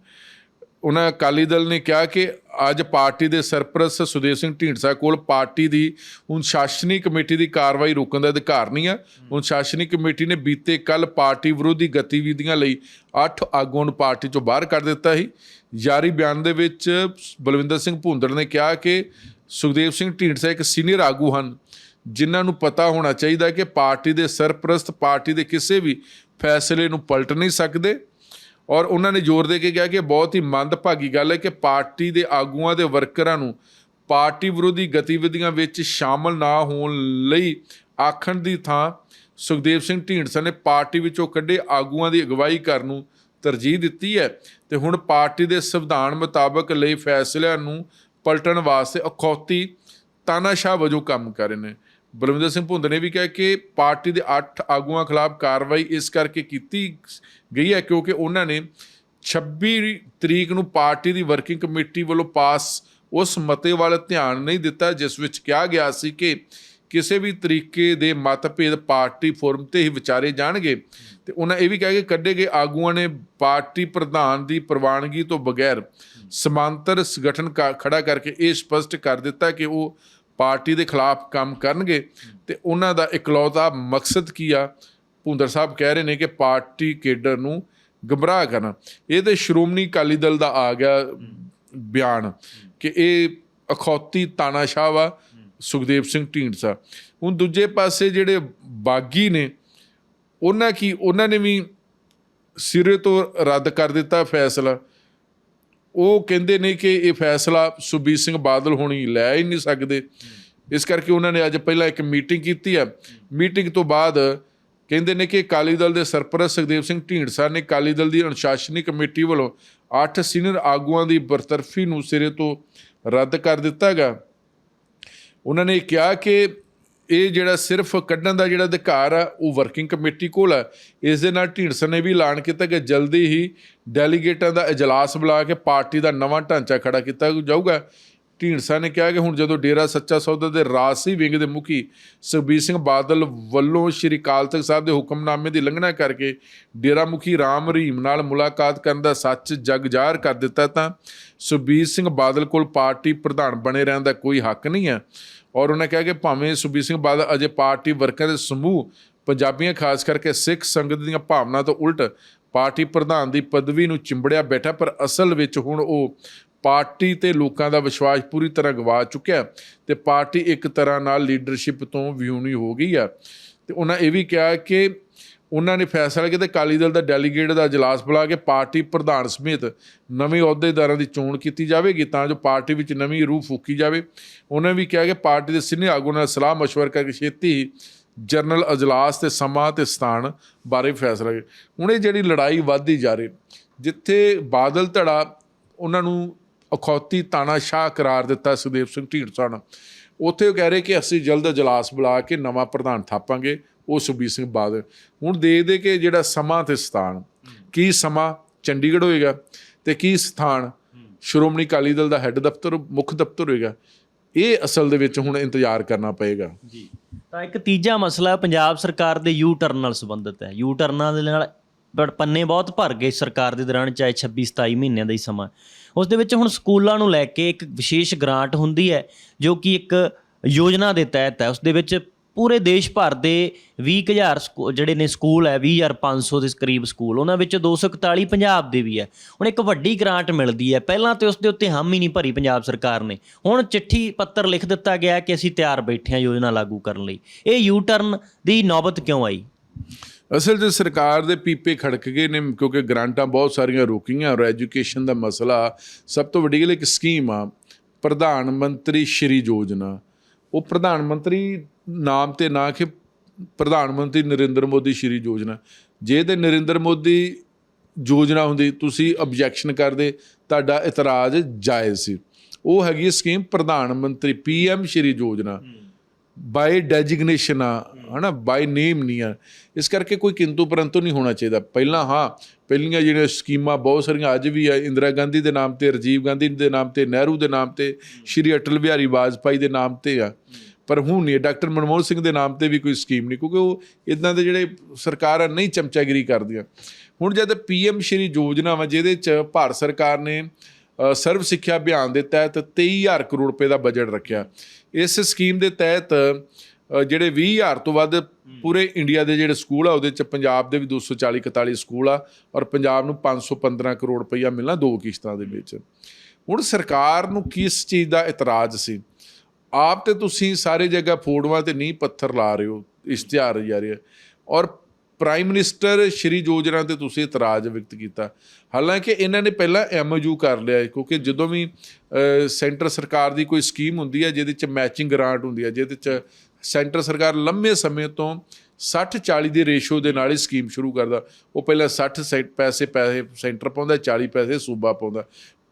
ਉਹਨਾਂ ਅਕਾਲੀ ਦਲ ਨੇ ਕਿਹਾ ਕਿ ਅੱਜ ਪਾਰਟੀ ਦੇ ਸਰਪ੍ਰਸਤ ਸੁਦੇਵ ਸਿੰਘ ਢੀਂਡਸਾ ਕੋਲ ਪਾਰਟੀ ਦੀ ਅਨੁਸ਼ਾਸਨੀ ਕਮੇਟੀ ਦੀ ਕਾਰਵਾਈ ਰੋਕਣ ਦਾ ਅਧਿਕਾਰ ਨਹੀਂ ਆ। ਅਨੁਸ਼ਾਸਨੀ ਕਮੇਟੀ ਨੇ ਬੀਤੇ ਕੱਲ ਪਾਰਟੀ ਵਿਰੋਧੀ ਗਤੀਵਿਧੀਆਂ ਲਈ 8 ਆਗੂਆਂ ਨੂੰ ਪਾਰਟੀ ਚੋਂ ਬਾਹਰ ਕਰ ਦਿੱਤਾ ਸੀ। ਜਾਰੀ ਬਿਆਨ ਦੇ ਵਿੱਚ ਬਲਵਿੰਦਰ ਸਿੰਘ ਭੁੰਦੜ ਨੇ ਕਿਹਾ ਕਿ ਸੁਖਦੇਵ ਸਿੰਘ ਢੀਂਡਸਾ ਇੱਕ ਸੀਨੀਅਰ ਆਗੂ ਹਨ, ਜਿਨ੍ਹਾਂ ਨੂੰ ਪਤਾ ਹੋਣਾ ਚਾਹੀਦਾ ਕਿ ਪਾਰਟੀ ਦੇ ਸਰਪ੍ਰਸਤ ਪਾਰਟੀ ਦੇ ਕਿਸੇ ਵੀ ਫੈਸਲੇ ਨੂੰ ਪਲਟ ਨਹੀਂ ਸਕਦੇ। ਔਰ ਉਹਨਾਂ ਨੇ ਜ਼ੋਰ ਦੇ ਕੇ ਕਿਹਾ ਕਿ ਬਹੁਤ ਹੀ ਮੰਦਭਾਗੀ ਗੱਲ ਹੈ ਕਿ ਪਾਰਟੀ ਦੇ ਆਗੂਆਂ ਦੇ ਵਰਕਰਾਂ ਨੂੰ ਪਾਰਟੀ ਵਿਰੋਧੀ ਗਤੀਵਿਧੀਆਂ ਵਿੱਚ ਸ਼ਾਮਲ ਨਾ ਹੋਣ ਲਈ ਆਖਣ ਦੀ ਥਾਂ ਸੁਖਦੇਵ ਸਿੰਘ ਢੀਂਡਸਾ ਨੇ ਪਾਰਟੀ ਵਿੱਚੋਂ ਕੱਢੇ ਆਗੂਆਂ ਦੀ ਅਗਵਾਈ ਕਰਨ ਨੂੰ ਤਰਜੀਹ ਦਿੱਤੀ ਹੈ ਤੇ ਹੁਣ ਪਾਰਟੀ ਦੇ ਸੰਵਿਧਾਨ ਮੁਤਾਬਕ ਲਈ ਫੈਸਲਿਆਂ ਨੂੰ ਪਲਟਣ ਵਾਸਤੇ ਅਖੌਤੀ ਤਾਨਾਸ਼ਾਹ ਵਜੋਂ ਕੰਮ ਕਰ ਰਹੇ ਨੇ। ਬਲਵਿੰਦਰ ਸਿੰਘ ਭੁੰਦ ਨੇ ਵੀ ਕਿਹਾ ਕਿ ਪਾਰਟੀ ਦੇ 8 ਆਗੂਆਂ ਖਿਲਾਫ ਕਾਰਵਾਈ ਇਸ ਕਰਕੇ ਕੀਤੀ ਗਈ ਹੈ ਕਿਉਂਕਿ ਉਹਨਾਂ ਨੇ 26 ਤਰੀਕ ਨੂੰ ਪਾਰਟੀ ਦੀ ਵਰਕਿੰਗ ਕਮੇਟੀ ਵੱਲੋਂ ਪਾਸ ਉਸ ਮਤੇ ਵੱਲ ਧਿਆਨ ਨਹੀਂ ਦਿੱਤਾ, ਜਿਸ ਵਿੱਚ ਕਿਹਾ ਗਿਆ ਸੀ ਕਿ ਕਿਸੇ ਵੀ ਤਰੀਕੇ ਦੇ ਮਤਭੇਦ ਪਾਰਟੀ ਫੋਰਮ ਤੇ ਹੀ ਵਿਚਾਰੇ ਜਾਣਗੇ। ਤੇ ਉਹਨਾਂ ਇਹ ਵੀ ਕਿਹਾ ਕਿ ਕੱਢੇ ਗਏ ਆਗੂਆਂ ਨੇ ਪਾਰਟੀ ਪ੍ਰਧਾਨ ਦੀ ਪ੍ਰਵਾਨਗੀ ਤੋਂ ਬਗੈਰ ਸਮਾਂਤਰ ਸੰਗਠਨ ਕਾ- ਖੜਾ ਕਰਕੇ ਇਹ ਸਪਸ਼ਟ ਕਰ ਦਿੱਤਾ ਕਿ ਉਹ ਪਾਰਟੀ ਦੇ ਖਿਲਾਫ ਕੰਮ ਕਰਨਗੇ ਤੇ ਉਹਨਾਂ ਦਾ ਇਕਲੌਤਾ ਮਕਸਦ ਕੀ ਆ? ਭੁੰਦਰ ਸਾਹਿਬ ਕਹਿ ਰਹੇ ਨੇ ਕਿ ਪਾਰਟੀ ਕੇਡਰ ਨੂੰ ਗਮਰਾਹ ਕਰਨਾ। ਇਹ ਤੇ ਸ਼੍ਰੋਮਣੀ ਅਕਾਲੀ ਦਲ ਦਾ ਆ ਗਿਆ ਬਿਆਨ ਕਿ ਇਹ ਅਖੌਤੀ ਤਾਨਾਸ਼ਾਹ ਵਾ, ਸੁਖਦੇਵ ਸਿੰਘ ਢੀਂਡਸਾ। ਹੁਣ ਦੂਜੇ ਪਾਸੇ ਜਿਹੜੇ ਬਾਗੀ ਨੇ, ਉਹਨਾਂ ਕੀ, ਉਹਨਾਂ ਨੇ ਵੀ ਸਿਰੇ ਤੋਂ ਰੱਦ ਕਰ ਦਿੱਤਾ ਫੈਸਲਾ। ਉਹ ਕਹਿੰਦੇ ਨੇ ਕਿ ਇਹ ਫੈਸਲਾ ਸੁਬੀਰ ਸਿੰਘ ਬਾਦਲ ਹੋਣੀ ਲੈ ਹੀ ਨਹੀਂ ਸਕਦੇ। ਇਸ ਕਰਕੇ ਉਹਨਾਂ ਨੇ ਅੱਜ ਪਹਿਲਾਂ ਇੱਕ ਮੀਟਿੰਗ ਕੀਤੀ ਹੈ। ਮੀਟਿੰਗ ਤੋਂ ਬਾਅਦ ਕਹਿੰਦੇ ਨੇ ਕਿ ਅਕਾਲੀ ਦਲ ਦੇ ਸਰਪ੍ਰਸਤ ਸੁਖਦੇਵ ਸਿੰਘ ਢੀਂਡਸਾ ਨੇ ਅਕਾਲੀ ਦਲ ਦੀ ਅਨੁਸ਼ਾਸਨੀ ਕਮੇਟੀ ਵੱਲੋਂ 8 ਸੀਨੀਅਰ ਆਗੂਆਂ ਦੀ ਬਰਤਰਫੀ ਨੂੰ ਸਿਰੇ ਤੋਂ ਰੱਦ ਕਰ ਦਿੱਤਾ ਹੈਗਾ। ਉਹਨਾਂ ਨੇ ਕਿਹਾ ਕਿ ਇਹ ਜਿਹੜਾ ਸਿਰਫ ਕੱਢਣ ਦਾ ਜਿਹੜਾ ਅਧਿਕਾਰ ਆ, ਉਹ ਵਰਕਿੰਗ ਕਮੇਟੀ ਕੋਲ ਆ। ਇਸ ਦੇ ਨਾਲ ਢੀਂਡਸਾ ਨੇ ਵੀ ਐਲਾਨ ਕੀਤਾ ਕਿ ਜਲਦੀ ਹੀ ਡੈਲੀਗੇਟਾਂ ਦਾ ਇਜਲਾਸ ਬੁਲਾ ਕੇ ਪਾਰਟੀ ਦਾ ਨਵਾਂ ਢਾਂਚਾ ਖੜਾ ਕੀਤਾ ਜਾਊਗਾ। ਢੀਂਡਸਾ ਨੇ ਕਿਹਾ ਕਿ ਹੁਣ ਜਦੋਂ ਡੇਰਾ ਸੱਚਾ ਸੌਦਾ ਦੇ ਰਾਜਸੀ ਵਿੰਗ ਦੇ ਮੁਖੀ ਸੁਖਬੀਰ ਸਿੰਘ ਬਾਦਲ ਵੱਲੋਂ ਸ਼੍ਰੀ ਅਕਾਲ ਤਖਤ ਸਾਹਿਬ ਦੇ ਹੁਕਮਨਾਮੇ ਦੀ ਉਲੰਘਣਾ ਕਰਕੇ ਡੇਰਾ ਮੁਖੀ ਰਾਮ ਰਹੀਮ ਨਾਲ ਮੁਲਾਕਾਤ ਕਰਨ ਦਾ ਸੱਚ ਜਗ ਜ਼ਾਹਰ ਕਰ ਦਿੱਤਾ, ਤਾਂ ਸੁਖਬੀਰ ਸਿੰਘ ਬਾਦਲ ਕੋਲ ਪਾਰਟੀ ਪ੍ਰਧਾਨ ਬਣੇ ਰਹਿਣ ਦਾ ਕੋਈ ਹੱਕ ਨਹੀਂ ਹੈ ਔਰ ਉਹਨਾਂ ਕਿਹਾ ਕਿ ਭਾਵੇਂ ਸੁਖਬੀਰ ਸਿੰਘ ਬਾਦਲ ਅਜੇ ਪਾਰਟੀ ਵਰਕਰਾਂ ਦੇ ਸਮੂਹ, ਪੰਜਾਬੀਆਂ ਖਾਸ ਕਰਕੇ ਸਿੱਖ ਸੰਗਤ ਦੀਆਂ ਭਾਵਨਾ ਤੋਂ ਉਲਟ ਪਾਰਟੀ ਪ੍ਰਧਾਨ ਦੀ ਪਦਵੀ ਨੂੰ ਚਿੰਬੜਿਆ ਬੈਠਾ, ਪਰ ਅਸਲ ਵਿੱਚ ਹੁਣ ਉਹ ਪਾਰਟੀ ਤੇ ਲੋਕਾਂ ਦਾ ਵਿਸ਼ਵਾਸ ਪੂਰੀ ਤਰ੍ਹਾਂ ਗਵਾ ਚੁੱਕਿਆ ਤੇ ਪਾਰਟੀ ਇੱਕ ਤਰ੍ਹਾਂ ਨਾਲ ਲੀਡਰਸ਼ਿਪ ਤੋਂ ਵਿਹੂਣੀ ਹੋ ਗਈ ਆ। ਤੇ ਉਹਨਾਂ ਇਹ ਵੀ ਕਿਹਾ ਕਿ ਉਹਨਾਂ ਨੇ ਫੈਸਲਾ ਕੀਤਾ ਅਕਾਲੀ ਦਲ ਦਾ ਡੈਲੀਗੇਟ ਦਾ ਇਜਲਾਸ ਬੁਲਾ ਕੇ ਪਾਰਟੀ ਪ੍ਰਧਾਨ ਸਮੇਤ ਨਵੇਂ ਅਹੁਦੇਦਾਰਾਂ ਦੀ ਚੋਣ ਕੀਤੀ ਜਾਵੇਗੀ, ਤਾਂ ਜੋ ਪਾਰਟੀ ਵਿੱਚ ਨਵੀਂ ਰੂਹ ਫੂਕੀ ਜਾਵੇ। ਉਹਨਾਂ ਵੀ ਕਿਹਾ ਕਿ ਪਾਰਟੀ ਦੇ ਸੀਨੀਅਰ ਆਗੂ ਨਾਲ ਸਲਾਹ مشਵਰ ਕਰਕੇ ਛੇਤੀ ਹੀ ਜਨਰਲ ਅਜਲਾਸ ਤੇ ਸਮਾਂ ਤੇ ਸਥਾਨ ਬਾਰੇ ਫੈਸਲਾ ਕਰੇ। ਹੁਣ ਇਹ ਜਿਹੜੀ ਲੜਾਈ ਵੱਧਦੀ ਜਾ ਰਹੀ, ਜਿੱਥੇ ਬਾਦਲ ਧੜਾ, ਉਹਨਾਂ ਨੂੰ ਅਖੌਤੀ ਤਾਨਾਸ਼ਾਹ ਕਰਾਰ ਦਿੱਤਾ ਸੁਦੇਵ ਸਿੰਘ ਢੀਂਡਸਾ ਨੇ ਉੱਥੇ ਉਹ ਕਹਿ ਰਹੇ ਕਿ ਅਸੀਂ ਜਲਦ ਇਜਲਾਸ ਬੁਲਾ ਕੇ ਨਵਾਂ ਪ੍ਰਧਾਨ ਥਾਪਾਂਗੇ। ਉਹ ਸੁਖਬੀਰ ਸਿੰਘ ਬਾਦਲ ਹੁਣ ਦੇਖਦੇ ਕਿ ਜਿਹੜਾ ਸਮਾਂ ਤੇ ਸਥਾਨ, ਕੀ ਸਮਾਂ ਚੰਡੀਗੜ੍ਹ ਹੋਏਗਾ ਤੇ ਕੀ ਸਥਾਨ ਸ਼੍ਰੋਮਣੀ ਅਕਾਲੀ ਦਲ ਦਾ ਹੈੱਡ ਦਫ਼ਤਰ, ਮੁੱਖ ਦਫ਼ਤਰ ਹੋਏਗਾ, ਇਹ ਅਸਲ ਦੇ ਵਿੱਚ ਹੁਣ ਇੰਤਜ਼ਾਰ ਕਰਨਾ ਪਏਗਾ। ਜੀ। ਤਾਂ ਇੱਕ ਤੀਜਾ ਮਸਲਾ ਪੰਜਾਬ ਸਰਕਾਰ ਦੇ ਯੂ ਟਰਨ ਨਾਲ ਸੰਬੰਧਿਤ ਹੈ। ਯੂ ਟਰਨਾਂ ਦੇ ਨਾਲ ਬੜ ਪੰਨੇ ਬਹੁਤ ਭਰ ਗਏ ਸਰਕਾਰ ਦੇ ਦੌਰਾਨ, ਚਾਹੇ 26 27 ਮਹੀਨਿਆਂ ਦਾ ਹੀ ਸਮਾਂ। ਉਸ ਦੇ ਵਿੱਚ ਹੁਣ ਸਕੂਲਾਂ ਨੂੰ ਲੈ ਕੇ ਇੱਕ ਵਿਸ਼ੇਸ਼ ਗ੍ਰਾਂਟ ਹੁੰਦੀ ਹੈ, ਜੋ ਕਿ ਇੱਕ ਯੋਜਨਾ ਦੇ ਤਹਿਤ ਹੈ। ਉਸ ਦੇ ਵਿੱਚ ਪੂਰੇ ਦੇਸ਼ ਭਰ ਦੇ 20000 ਸਕੂ- ਜਿਹੜੇ ਨੇ ਸਕੂਲ ਹੈ 20500 ਦੇ ਕਰੀਬ ਸਕੂਲ, ਉਹਨਾਂ ਵਿੱਚ 241 ਪੰਜਾਬ ਦੇ ਵੀ ਹੈ। ਹੁਣ ਇੱਕ ਵੱਡੀ ਗ੍ਰਾਂਟ ਮਿਲਦੀ ਹੈ। ਪਹਿਲਾਂ ਤੇ ਉਸ ਦੇ ਉੱਤੇ ਹਮ ਹੀ ਨਹੀਂ ਭਰੀ ਪੰਜਾਬ ਸਰਕਾਰ ਨੇ। ਹੁਣ ਚਿੱਠੀ ਪੱਤਰ ਲਿਖ ਦਿੱਤਾ ਗਿਆ ਕਿ ਅਸੀਂ ਤਿਆਰ ਬੈਠੇ ਹਾਂ ਯੋਜਨਾ ਲਾਗੂ ਕਰਨ ਲਈ। ਇਹ ਯੂ ਟਰਨ ਦੀ ਨੌਬਤ ਕਿਉਂ ਆਈ? ਅਸਲ 'ਚ ਸਰਕਾਰ ਦੇ ਪੀਪੇ ਖੜਕ ਗਏ ਨੇ, ਕਿਉਂਕਿ ਗ੍ਰਾਂਟਾਂ ਬਹੁਤ ਸਾਰੀਆਂ ਰੁਕੀਆਂ ਔਰ ਐਜੂਕੇਸ਼ਨ ਦਾ ਮਸਲਾ ਸਭ ਤੋਂ ਵੱਡੀ ਗੱਲ ਇੱਕ ਸਕੀਮ ਆ, ਪ੍ਰਧਾਨ ਮੰਤਰੀ ਸ਼੍ਰੀ ਯੋਜਨਾ। ਉਹ ਪ੍ਰਧਾਨ ਮੰਤਰੀ ਨਾਮ ਤੇ ਨਾ ਕਿ ਪ੍ਰਧਾਨ ਮੰਤਰੀ ਨਰਿੰਦਰ ਮੋਦੀ ਸ਼੍ਰੀ ਯੋਜਨਾ। ਜੇ ਤੇ ਨਰਿੰਦਰ ਮੋਦੀ ਯੋਜਨਾ ਹੁੰਦੀ, ਤੁਸੀਂ ਆਬਜੈਕਸ਼ਨ ਕਰਦੇ, ਤੁਹਾਡਾ ਇਤਰਾਜ਼ ਜਾਇਜ਼ ਸੀ। ਉਹ ਹੈਗੀ ਸਕੀਮ ਪ੍ਰਧਾਨ ਮੰਤਰੀ ਪੀਐਮ ਸ਼੍ਰੀ ਯੋਜਨਾ। ਬਾਈ ਡੈਜਿਗਨੇਸ਼ਨ ਆ, ਹਨਾ ਬਾਈ ਨੇਮ ਨਹੀਂ ਆ। ਇਸ ਕਰਕੇ ਕੋਈ ਕਿੰਤੂ ਪਰੰਤੂ ਨਹੀਂ ਹੋਣਾ ਚਾਹੀਦਾ। ਪਹਿਲਾਂ ਹਾਂ, ਪਹਿਲੀਆਂ ਜਿਹੜੀਆਂ ਸਕੀਮਾਂ ਬਹੁਤ ਸਾਰੀਆਂ ਅੱਜ ਵੀ ਆ, ਇੰਦਰਾ ਗਾਂਧੀ ਦੇ ਨਾਮ ਤੇ, ਰਾਜੀਵ ਗਾਂਧੀ ਦੇ ਨਾਮ ਤੇ, ਨਹਿਰੂ ਦੇ ਨਾਮ ਤੇ, ਸ਼੍ਰੀ ਅਟਲ ਬਿਹਾਰੀ ਵਾਜਪਾਈ ਦੇ ਨਾਮ ਤੇ ਆ। ਪਰ ਹੁਣ ਨਹੀਂ ਡਾਕਟਰ ਮਨਮੋਹਨ ਸਿੰਘ ਦੇ ਨਾਮ ਤੇ ਵੀ ਕੋਈ ਸਕੀਮ ਨਹੀਂ ਕਿਉਂਕਿ ਉਹ ਇਦਾਂ ਦੇ ਜਿਹੜੇ ਸਰਕਾਰਾਂ ਨਹੀਂ ਚਮਚਾਗਿਰੀ ਕਰਦੀਆਂ। ਹੁਣ ਜਦ ਪੀਐਮ ਸ਼੍ਰੀ ਯੋਜਨਾ ਵਾ ਜਿਹਦੇ ਚ ਭਾਰਤ ਸਰਕਾਰ ਨੇ ਸਰਵ ਸਿੱਖਿਆ ਅਭਿਆਨ ਦੇ ਤਹਿਤ 23000 ਕਰੋੜ ਰੁਪਏ ਦਾ ਬਜਟ ਰੱਖਿਆ। ਇਸ ਸਕੀਮ ਦੇ ਤਹਿਤ ਅ, ਜਿਹੜੇ 20000 ਤੋਂ ਵੱਧ ਪੂਰੇ ਇੰਡੀਆ ਦੇ ਜਿਹੜੇ ਸਕੂਲ ਆ ਉਹਦੇ ਚ ਪੰਜਾਬ ਦੇ ਵੀ 240 41 ਸਕੂਲ ਆ ਔਰ ਪੰਜਾਬ ਨੂੰ 515 ਕਰੋੜ ਰੁਪਈਆ ਮਿਲਣਾ ਦੋ ਕਿਸ਼ਤਾਂ ਦੇ ਵਿੱਚ। ਹੁਣ ਸਰਕਾਰ ਨੂੰ ਕਿਸ ਚੀਜ਼ ਦਾ ਇਤਰਾਜ਼ ਸੀ? ਆਪ ਤੇ ਤੁਸੀਂ ਸਾਰੇ ਜਗ੍ਹਾ ਫੋੜਵਾਂ ਤੇ ਨਹੀਂ ਪੱਥਰ ਲਾ ਰਹੇ ਹੋ ਇਸ਼ਤਿਹਾਰ ਜਾਰੀ ਹੈ। ਔਰ ਪ੍ਰਾਈਮ ਮਿਨਿਸਟਰ ਸ਼੍ਰੀ ਯੋਜਨਾ ਤੇ ਤੁਸੀਂ ਇਤਰਾਜ਼ ਵਿਅਕਤ ਕੀਤਾ। ਹਾਲਾਂਕਿ ਇਹਨਾਂ ਨੇ ਪਹਿਲਾਂ ਐਮਯੂ ਕਰ ਲਿਆ ਕਿਉਂਕਿ ਜਦੋਂ ਵੀ ਸੈਂਟਰ ਸਰਕਾਰ ਦੀ ਕੋਈ ਸਕੀਮ ਹੁੰਦੀ ਹੈ, ਜਿਹਦੇ ਚ ਮੈਚਿੰਗ ਗ੍ਰਾਂਟ ਹੁੰਦੀ ਹੈ, ਜਿਹਦੇ ਚ ਸੈਂਟਰ ਸਰਕਾਰ ਲੰਮੇ ਸਮੇਂ ਤੋਂ 60 40 ਦੇ ਰੇਸ਼ੋ ਦੇ ਨਾਲ ਹੀ ਸਕੀਮ ਸ਼ੁਰੂ ਕਰਦਾ। ਉਹ ਪਹਿਲਾਂ 60 ਸੈ- ਪੈਸੇ ਪੈਸੇ ਸੈਂਟਰ ਪਾਉਂਦਾ 40 ਪੈਸੇ ਸੂਬਾ ਪਾਉਂਦਾ।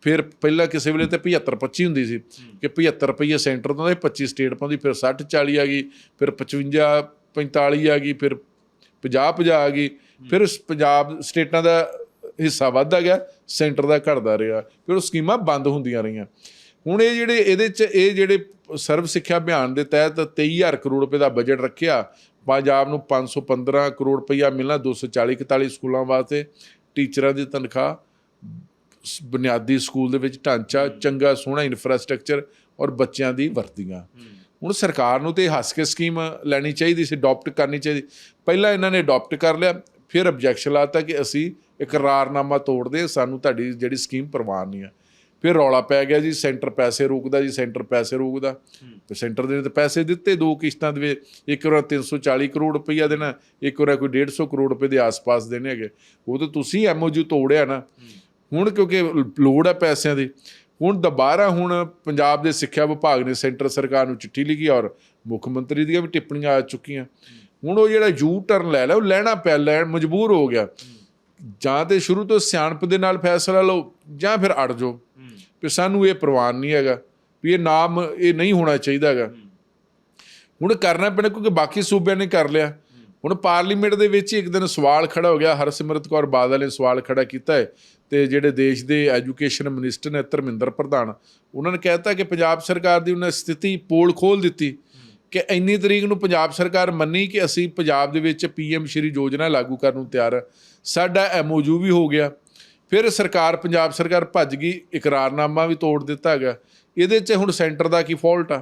ਫਿਰ ਪਹਿਲਾਂ ਕਿਸੇ ਵੇਲੇ ਤੇ 75 25 ਹੁੰਦੀ ਸੀ ਕਿ 75 ਰੁਪਏ ਸੈਂਟਰ ਤੋਂ 25 ਸਟੇਟ ਪਾਉਂਦੀ ਫਿਰ 60 40 ਆ ਗਈ ਫਿਰ 55 45 ਆ ਗਈ ਫਿਰ 50 50 ਆ ਗਈ ਫਿਰ ਪੰਜਾਬ ਸਟੇਟਾਂ ਦਾ ਹਿੱਸਾ ਵੱਧਦਾ ਗਿਆ ਸੈਂਟਰ ਦਾ ਘਟਦਾ ਰਿਹਾ ਫਿਰ ਉਹ ਸਕੀਮਾਂ ਬੰਦ ਹੁੰਦੀਆਂ ਰਹੀਆਂ। ਹੁਣ ਇਹ ਜਿਹੜੇ ਇਹਦੇ ਚ ਇਹ ਜਿਹੜੇ ਸਰਵ ਸਿੱਖਿਆ ਅਭਿਆਨ ਦੇ ਤਹਿਤ 23000 ਕਰੋੜ ਰੁਪਏ ਦਾ ਬਜਟ ਰੱਖਿਆ ਪੰਜਾਬ ਨੂੰ 515 ਕਰੋੜ ਰੁਪਈਆ ਮਿਲਣਾ 240 41 ਸਕੂਲਾਂ ਵਾਸਤੇ ਟੀਚਰਾਂ ਦੀ ਤਨਖਾਹ ਬੁਨਿਆਦੀ ਸਕੂਲ ਦੇ ਵਿੱਚ ਢਾਂਚਾ ਚੰਗਾ ਸੋਹਣਾ ਇਨਫਰਾਸਟ੍ਰਕਚਰ ਔਰ ਬੱਚਿਆਂ ਦੀ ਵਰਦੀਆਂ ਹੁਣ ਸਰਕਾਰ ਨੂੰ ਤੇ ਹੱਸ ਕੇ ਸਕੀਮ ਲੈਣੀ ਚਾਹੀਦੀ ਸੀ ਅਡਾਪਟ ਕਰਨੀ ਚਾਹੀਦੀ। ਪਹਿਲਾਂ ਇਹਨਾਂ ਨੇ ਅਡਾਪਟ ਕਰ ਲਿਆ ਫਿਰ ਆਬਜੈਕਸ਼ਨ ਲਾਤਾ ਕਿ ਅਸੀਂ ਇਕਰਾਰਨਾਮਾ ਤੋੜਦੇ ਸਾਨੂੰ ਤੁਹਾਡੀ ਜਿਹੜੀ ਸਕੀਮ ਪ੍ਰਵਾਨ ਨਹੀਂ ਆ। ਫਿਰ ਰੌਲਾ ਪੈ ਗਿਆ ਜੀ ਸੈਂਟਰ ਪੈਸੇ ਰੋਕਦਾ ਜੀ ਸੈਂਟਰ ਪੈਸੇ ਰੋਕਦਾ। ਤੇ ਸੈਂਟਰ ਦੇ ਤਾਂ ਪੈਸੇ ਦਿੱਤੇ ਦੋ ਕਿਸ਼ਤਾਂ ਦੇ ਵਿੱਚ ਇੱਕ ਵਾਰ 340 ਕਰੋੜ ਰੁਪਈਆ ਦੇਣਾ ਇੱਕ ਵਾਰ ਕੋਈ 150 ਕਰੋੜ ਰੁਪਏ ਦੇ ਆਸ-ਪਾਸ ਦੇਣੇ ਹੈਗੇ। ਉਹ ਤਾਂ ਤੁਸੀਂ ਐਮਓਯੂ ਤੋੜਿਆ ਨਾ। ਹੁਣ ਕਿਉਂਕਿ ਲੋੜ ਹੈ ਪੈਸਿਆਂ ਦੀ, ਹੁਣ ਦੁਬਾਰਾ ਹੁਣ ਪੰਜਾਬ ਦੇ ਸਿੱਖਿਆ ਵਿਭਾਗ ਨੇ ਸੈਂਟਰ ਸਰਕਾਰ ਨੂੰ ਚਿੱਠੀ ਲਿਖੀ ਔਰ ਮੁੱਖ ਮੰਤਰੀ ਦੀਆਂ ਵੀ ਟਿੱਪਣੀਆਂ ਆ ਚੁੱਕੀਆਂ। ਹੁਣ ਉਹ ਜਿਹੜਾ ਯੂ ਟਰਨ ਲੈ ਲਿਆ, ਉਹ ਲੈਣਾ ਪਿਆ, ਲੈਣ ਮਜਬੂਰ ਹੋ ਗਿਆ। ਜਾਂ ਤੇ ਸ਼ੁਰੂ ਤੋਂ ਸਿਆਣਪ ਦੇ ਨਾਲ ਫੈਸਲਾ ਲਓ, ਜਾਂ ਫਿਰ ਅੜ ਜਾਓ। ਵੀ ਸਾਨੂੰ ਇਹ ਪ੍ਰਵਾਨ ਨਹੀਂ ਹੈਗਾ, ਵੀ ਇਹ ਨਾਮ ਇਹ ਨਹੀਂ ਹੋਣਾ ਚਾਹੀਦਾ ਹੈਗਾ। ਹੁਣ ਕਰਨਾ ਪੈਣਾ, ਕਿਉਂਕਿ ਬਾਕੀ ਸੂਬਿਆਂ ਨੇ ਕਰ ਲਿਆ। ਹੁਣ ਪਾਰਲੀਮੈਂਟ ਦੇ ਵਿੱਚ ਇੱਕ ਦਿਨ ਸਵਾਲ ਖੜਾ ਹੋ ਗਿਆ, ਹਰਸਿਮਰਤ ਕੌਰ ਬਾਦਲ ਨੇ ਸਵਾਲ ਖੜਾ ਕੀਤਾ ਹੈ। ਤੇ ਜਿਹੜੇ ਦੇਸ਼ ਦੇ ਐਜੂਕੇਸ਼ਨ ਮਿਨਿਸਟਰ ਨੇ ਧਰਮਿੰਦਰ ਪ੍ਰਧਾਨ, ਉਹਨਾਂ ਨੇ ਕਹਿਤਾ ਕਿ ਪੰਜਾਬ ਸਰਕਾਰ ਦੀ ਉਹਨਾਂ ਸਥਿਤੀ ਪੋਲ ਖੋਲ ਦਿੱਤੀ ਕਿ ਇੰਨੀ ਤਰੀਕ ਨੂੰ ਪੰਜਾਬ ਸਰਕਾਰ ਮੰਨੀ ਕਿ ਅਸੀਂ ਪੰਜਾਬ ਦੇ ਵਿੱਚ ਪੀਐਮ ਸ਼੍ਰੀ ਯੋਜਨਾ ਲਾਗੂ ਕਰਨ ਨੂੰ ਤਿਆਰ ਹਾਂ ਸਾਡਾ ਐਮਓਯੂ ਵੀ ਹੋ ਗਿਆ। ਫਿਰ ਸਰਕਾਰ, ਪੰਜਾਬ ਸਰਕਾਰ ਭੱਜ ਗਈ, ਇਕਰਾਰਨਾਮਾ ਵੀ ਤੋੜ ਦਿੱਤਾ ਹੈਗਾ ਇਹਦੇ 'ਚ ਹੁਣ ਸੈਂਟਰ ਦਾ ਕੀ ਫਾਲਟ ਆ?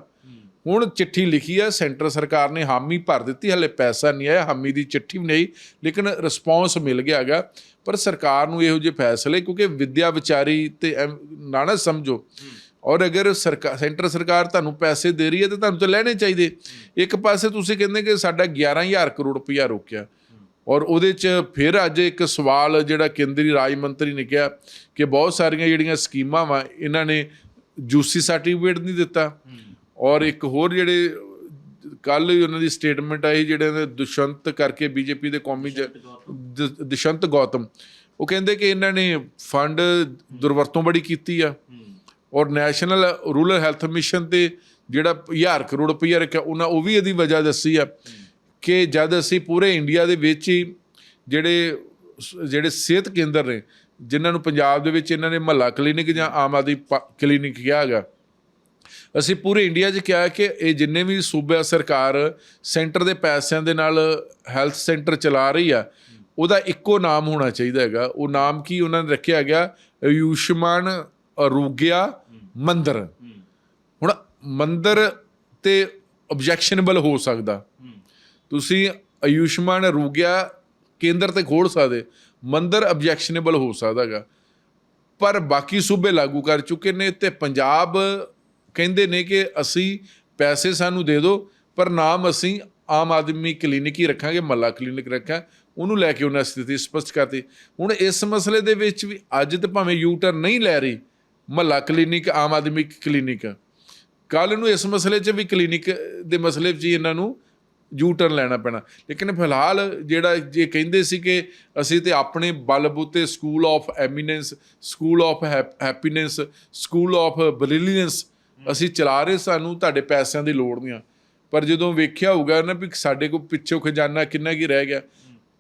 ਹੁਣ ਚਿੱਠੀ ਲਿਖੀ ਆ ਸੈਂਟਰ ਸਰਕਾਰ ਨੇ ਹਾਮੀ ਭਰ ਦਿੱਤੀ, ਹਲੇ ਪੈਸਾ ਨਹੀਂ ਆਇਆ, ਹਾਮੀ ਦੀ ਚਿੱਠੀ ਵੀ ਨਹੀਂ, ਲੇਕਿਨ ਰਿਸਪੌਂਸ ਮਿਲ ਗਿਆ ਹੈਗਾ, ਪਰ ਸਰਕਾਰ ਨੂੰ ਇਹੋ ਜਿਹੇ ਫੈਸਲੇ, ਕਿਉਂਕਿ ਵਿਦਿਆ ਵਿਚਾਰੀ ਤੇ ਐਮ- ਨਾ ਨਾ ਸਮਝੋ, ਔਰ ਅਗਰ ਸਰਕਾਰ ਸੈਂਟਰ ਸਰਕਾਰ ਤੁਹਾਨੂੰ ਪੈਸੇ ਦੇ ਰਹੀ ਹੈ ਤੇ ਤੁਹਾਨੂੰ ਤਾਂ ਲੈਣੇ ਚਾਹੀਦੇ। ਇੱਕ ਪਾਸੇ ਤੁਸੀਂ ਕਹਿੰਦੇ ਕਿ ਸਾਡਾ 11000 ਕਰੋੜ ਰੁਪਇਆ ਰੋਕਿਆ, ਔਰ ਉਹਦੇ ਚ ਫਿਰ ਅੱਜ ਇੱਕ ਸਵਾਲ ਜਿਹੜਾ ਕੇਂਦਰੀ ਰਾਜ ਮੰਤਰੀ ਨੇ ਕਿਹਾ ਕਿ ਬਹੁਤ ਸਾਰੀਆਂ ਜਿਹੜੀਆਂ ਸਕੀਮਾਂ ਵਾ, ਇਹਨਾਂ ਨੇ ਜੂਸੀ ਸਰਟੀਫਿਕੇਟ ਨਹੀਂ ਦਿੱਤਾ। ਔਰ ਇੱਕ ਹੋਰ ਜਿਹੜੇ ਕੱਲ ਉਹਨਾਂ ਦੀ ਸਟੇਟਮੈਂਟ ਆਈ ਜਿਹੜੇ ਨੇ ਦੁਸ਼ੰਤ ਕਰਕੇ ਬੀਜੇਪੀ ਦੇ ਕੌਮੀ ਦੁਸ਼ੰਤ ਗੌਤਮ। ਉਹ ਕਹਿੰਦੇ ਕਿ ਇਹਨਾਂ ਨੇ ਫੰਡ ਦੁਰਵਰਤੋਂ ਬੜੀ ਕੀਤੀ ਆ। ਔਰ ਨੈਸ਼ਨਲ ਰੂਰਲ ਹੈਲਥ ਮਿਸ਼ਨ ਤੇ ਜਿਹੜਾ 1000 ਕਰੋੜ ਰੁਪਈਆ ਰੱਖਿਆ ਉਹਨਾਂ ਉਹ ਵੀ ਇਹਦੀ ਵਜ੍ਹਾ ਦੱਸੀ ਆ ਕਿ ਜਦ ਅਸੀਂ ਪੂਰੇ ਇੰਡੀਆ ਦੇ ਵਿੱਚ ਹੀ ਜਿਹੜੇ ਜਿਹੜੇ ਸਿਹਤ ਕੇਂਦਰ ਨੇ ਜਿਨ੍ਹਾਂ ਨੂੰ ਪੰਜਾਬ ਦੇ ਵਿੱਚ ਇਹਨਾਂ ਨੇ ਮਹੱਲਾ ਕਲੀਨਿਕ ਜਾਂ ਆਮ ਆਦਮੀ ਪ- ਕਲੀਨਿਕ ਕਿਹਾ ਹੈਗਾ ਅਸੀਂ ਪੂਰੇ ਇੰਡੀਆ 'ਚ ਕਿਹਾ ਕਿ ਇਹ ਜਿੰਨੇ ਵੀ ਸੂਬਾ ਸਰਕਾਰ ਸੈਂਟਰ ਦੇ ਪੈਸਿਆਂ ਦੇ ਨਾਲ ਹੈਲਥ ਸੈਂਟਰ ਚਲਾ ਰਹੀ ਆ, ਉਹਦਾ ਇੱਕੋ ਨਾਮ ਹੋਣਾ ਚਾਹੀਦਾ ਹੈਗਾ। ਉਹ ਨਾਮ ਕੀ ਉਹਨਾਂ ਨੇ ਰੱਖਿਆ ਗਿਆ ਆਯੁਸ਼ਮਾਨ ਅਰੋਗਿਆ ਮੰਦਰ। ਹੁਣ ਮੰਦਰ ਤੇ ਆਬਜੈਕਸ਼ਨੇਬਲ ਹੋ ਸਕਦਾ। ਤੁਸੀਂ ਆਯੁਸ਼ਮਾਨ ਅਰੋਗਿਆ ਕੇਂਦਰ ਤੇ ਖੋਲ ਸਕਦੇ, ਮੰਦਰ ਆਬਜੈਕਸ਼ਨੇਬਲ ਹੋ ਸਕਦਾਗਾ ਪਰ ਬਾਕੀ ਸੂਬੇ ਲਾਗੂ ਕਰ ਚੁੱਕੇ ਨੇ ਤੇ ਪੰਜਾਬ ਕਹਿੰਦੇ ਨੇ ਕਿ ਅਸੀਂ ਪੈਸੇ ਸਾਨੂੰ ਦੇ ਦਿਓ, ਪਰ ਨਾਮ ਅਸੀਂ ਆਮ ਆਦਮੀ ਕਲੀਨਿਕ ਹੀ ਰੱਖਾਂਗੇ, ਮੱਲਾ ਕਲੀਨਿਕ ਰੱਖਾਂ। ਉਹਨੂੰ ਲੈ ਕੇ ਉਹਨਾਂ ਸਥਿਤੀ ਸਪਸ਼ਟ ਕਰਤੀ। ਹੁਣ ਇਸ ਮਸਲੇ ਦੇ ਵਿੱਚ ਵੀ ਅੱਜ ਤੇ ਭਾਵੇਂ ਯੂ ਟਰਨ ਨਹੀਂ ਲੈ ਰਹੀ, ਮੱਲਾ ਕਲੀਨਿਕ, ਆਮ ਆਦਮੀ ਕਲੀਨਿਕ। ਕੱਲ ਨੂੰ ਇਸ ਮਸਲੇ 'ਚ ਵੀ ਕਲੀਨਿਕ ਦੇ ਮਸਲੇ 'ਚ ਹੀ ਇਹਨਾਂ ਨੂੰ ਯੂ ਟਰਨ ਲੈਣਾ ਪੈਣਾ। ਲੇਕਿਨ ਫਿਲਹਾਲ ਜਿਹੜਾ ਜੇ ਕਹਿੰਦੇ ਸੀ ਕਿ ਅਸੀਂ ਤੇ ਆਪਣੇ ਬਲਬੂਤੇ school of eminence school of happiness school of brilliance ਅਸੀਂ ਚਲਾ ਰਹੇ ਸਾਨੂੰ ਤੁਹਾਡੇ ਪੈਸਿਆਂ ਦੀ ਲੋੜ ਨਹੀਂ ਆ। ਪਰ ਜਦੋਂ ਵੇਖਿਆ ਹੋਊਗਾ ਨਾ ਵੀ ਸਾਡੇ ਕੋਲ ਪਿੱਛੋਂ ਖਜ਼ਾਨਾ ਕਿੰਨਾ ਕੀ ਰਹਿ ਗਿਆ,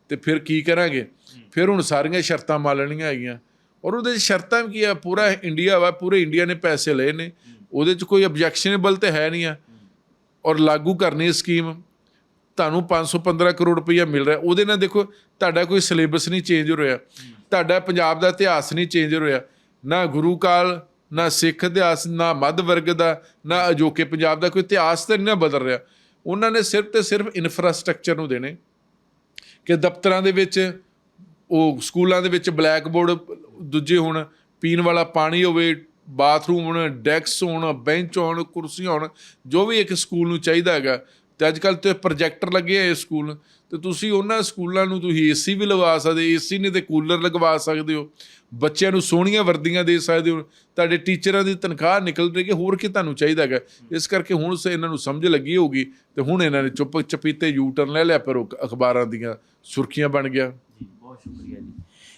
ਤੇ ਫਿਰ ਕੀ ਕਰਾਂਗੇ? ਫਿਰ ਹੁਣ ਸਾਰੀਆਂ ਸ਼ਰਤਾਂ ਮੰਨਣੀਆਂ ਹੈਗੀਆਂ। ਔਰ ਉਹਦੇ 'ਚ ਸ਼ਰਤਾਂ ਕੀ ਆ? ਪੂਰਾ ਇੰਡੀਆ ਵਾ, ਪੂਰੇ ਇੰਡੀਆ ਨੇ ਪੈਸੇ ਲਏ ਨੇ। ਉਹਦੇ 'ਚ ਕੋਈ ਆਬਜੈਕਸ਼ਨੇਬਲ ਤੇ ਹੈ ਨਹੀਂ ਆ। ਔਰ ਲਾਗੂ ਕਰਨੀ ਸਕੀਮ ਤੁਹਾਨੂੰ 515 ਕਰੋੜ ਰੁਪਈਆ ਮਿਲ ਰਿਹਾ। ਉਹਦੇ ਨਾਲ ਦੇਖੋ, ਤੁਹਾਡਾ ਕੋਈ ਸਿਲੇਬਸ ਨਹੀਂ ਚੇਂਜ ਹੋ ਰਿਹਾ। ਤੁਹਾਡਾ ਪੰਜਾਬ ਦਾ ਇਤਿਹਾਸ ਨਹੀਂ ਚੇਂਜ ਹੋ ਰਿਹਾ। ਨਾ ਗੁਰੂ ਕਾਲ ਨਾ ਸਿੱਖ ਇਤਿਹਾਸ, ਨਾ ਮੱਧ ਵਰਗ ਦਾ, ਨਾ ਅਜੋਕੇ ਪੰਜਾਬ ਦਾ, ਕੋਈ ਇਤਿਹਾਸ ਤਾਂ ਨਹੀਂ ਨਾ ਬਦਲ ਰਿਹਾ। ਉਹਨਾਂ ਨੇ ਸਿਰਫ ਤੇ ਸਿਰਫ ਇਨਫਰਾਸਟ੍ਰਕਚਰ ਨੂੰ ਦੇਣੇ। ਕਿ ਦਫ਼ਤਰਾਂ ਦੇ ਵਿੱਚ, ਉਹ ਸਕੂਲਾਂ ਦੇ ਵਿੱਚ ਬਲੈਕ ਬੋਰਡ ਦੂਜੇ ਹੋਣ, ਪੀਣ ਵਾਲਾ ਪਾਣੀ ਹੋਵੇ ਬਾਥਰੂਮ ਹੋਣ ਡੈਕਸ ਹੋਣ ਬੈਂਚ ਹੋਣ, ਕੁਰਸੀਆਂ ਹੋਣ, ਜੋ ਵੀ ਇੱਕ ਸਕੂਲ ਨੂੰ ਚਾਹੀਦਾ ਹੈਗਾ। ਤੇ ਅੱਜ ਕੱਲ ਤੇ ਪ੍ਰੋਜੈਕਟਰ ਲੱਗੇ ਆ ਸਕੂਲ। ਤੇ ਤੁਸੀਂ ਉਹਨਾਂ ਸਕੂਲਾਂ ਨੂੰ ਤੁਸੀਂ ਏਸੀ ਵੀ ਲਗਵਾ ਸਕਦੇ ਏਸੀ ਨਹੀਂ ਤੇ ਕੂਲਰ ਲਗਵਾ ਸਕਦੇ ਹੋ। ਬੱਚਿਆਂ ਨੂੰ ਸੋਹਣੀਆਂ ਵਰਦੀਆਂ ਦੇ ਸਕਦੇ ਹੋ, ਤੁਹਾਡੇ ਟੀਚਰਾਂ ਦੀ ਤਨਖਾਹ ਨਿਕਲ ਰਹੀ ਹੈ, ਹੋਰ ਕੀ ਤੁਹਾਨੂੰ ਚਾਹੀਦਾ ਹੈਗਾ? ਇਸ ਕਰਕੇ ਹੁਣ ਸੇ ਇਹਨਾਂ ਨੂੰ ਸਮਝ ਲੱਗੀ ਹੋਊਗੀ ਤੇ ਹੁਣ ਇਹਨਾਂ ਨੇ ਚੁੱਪ ਚਪੀਤੇ ਯੂ ਟਰਨ ਲੈ ਲਿਆ, ਪਰ ਅਖਬਾਰਾਂ ਦੀਆਂ ਸੁਰਖੀਆਂ ਬਣ ਗਿਆ। ਜੀ, ਬਹੁਤ ਸ਼ੁਕਰੀਆ ਜੀ।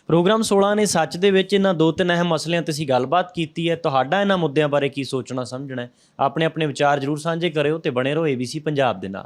ਪ੍ਰੋਗਰਾਮ 16 ਨੇ ਸੱਚ ਦੇ ਵਿੱਚ ਇਹਨਾਂ ਦੋ ਤਿੰਨ ਅਹਿਮ ਮਸਲਿਆਂ ਤੇ ਅਸੀਂ ਗੱਲਬਾਤ ਕੀਤੀ ਹੈ। ਤੁਹਾਡਾ ਇਹਨਾਂ ਮੁੱਦਿਆਂ ਬਾਰੇ ਕੀ ਸੋਚਣਾ, ਸਮਝਣਾ ਆਪਣੇ ਆਪਣੇ ਵਿਚਾਰ ਜਰੂਰ ਸਾਂਝੇ ਕਰਿਓ ਤੇ ਬਣੇ ਰਹੋ ABC ਪੰਜਾਬ ਦੇ ਨਾਲ।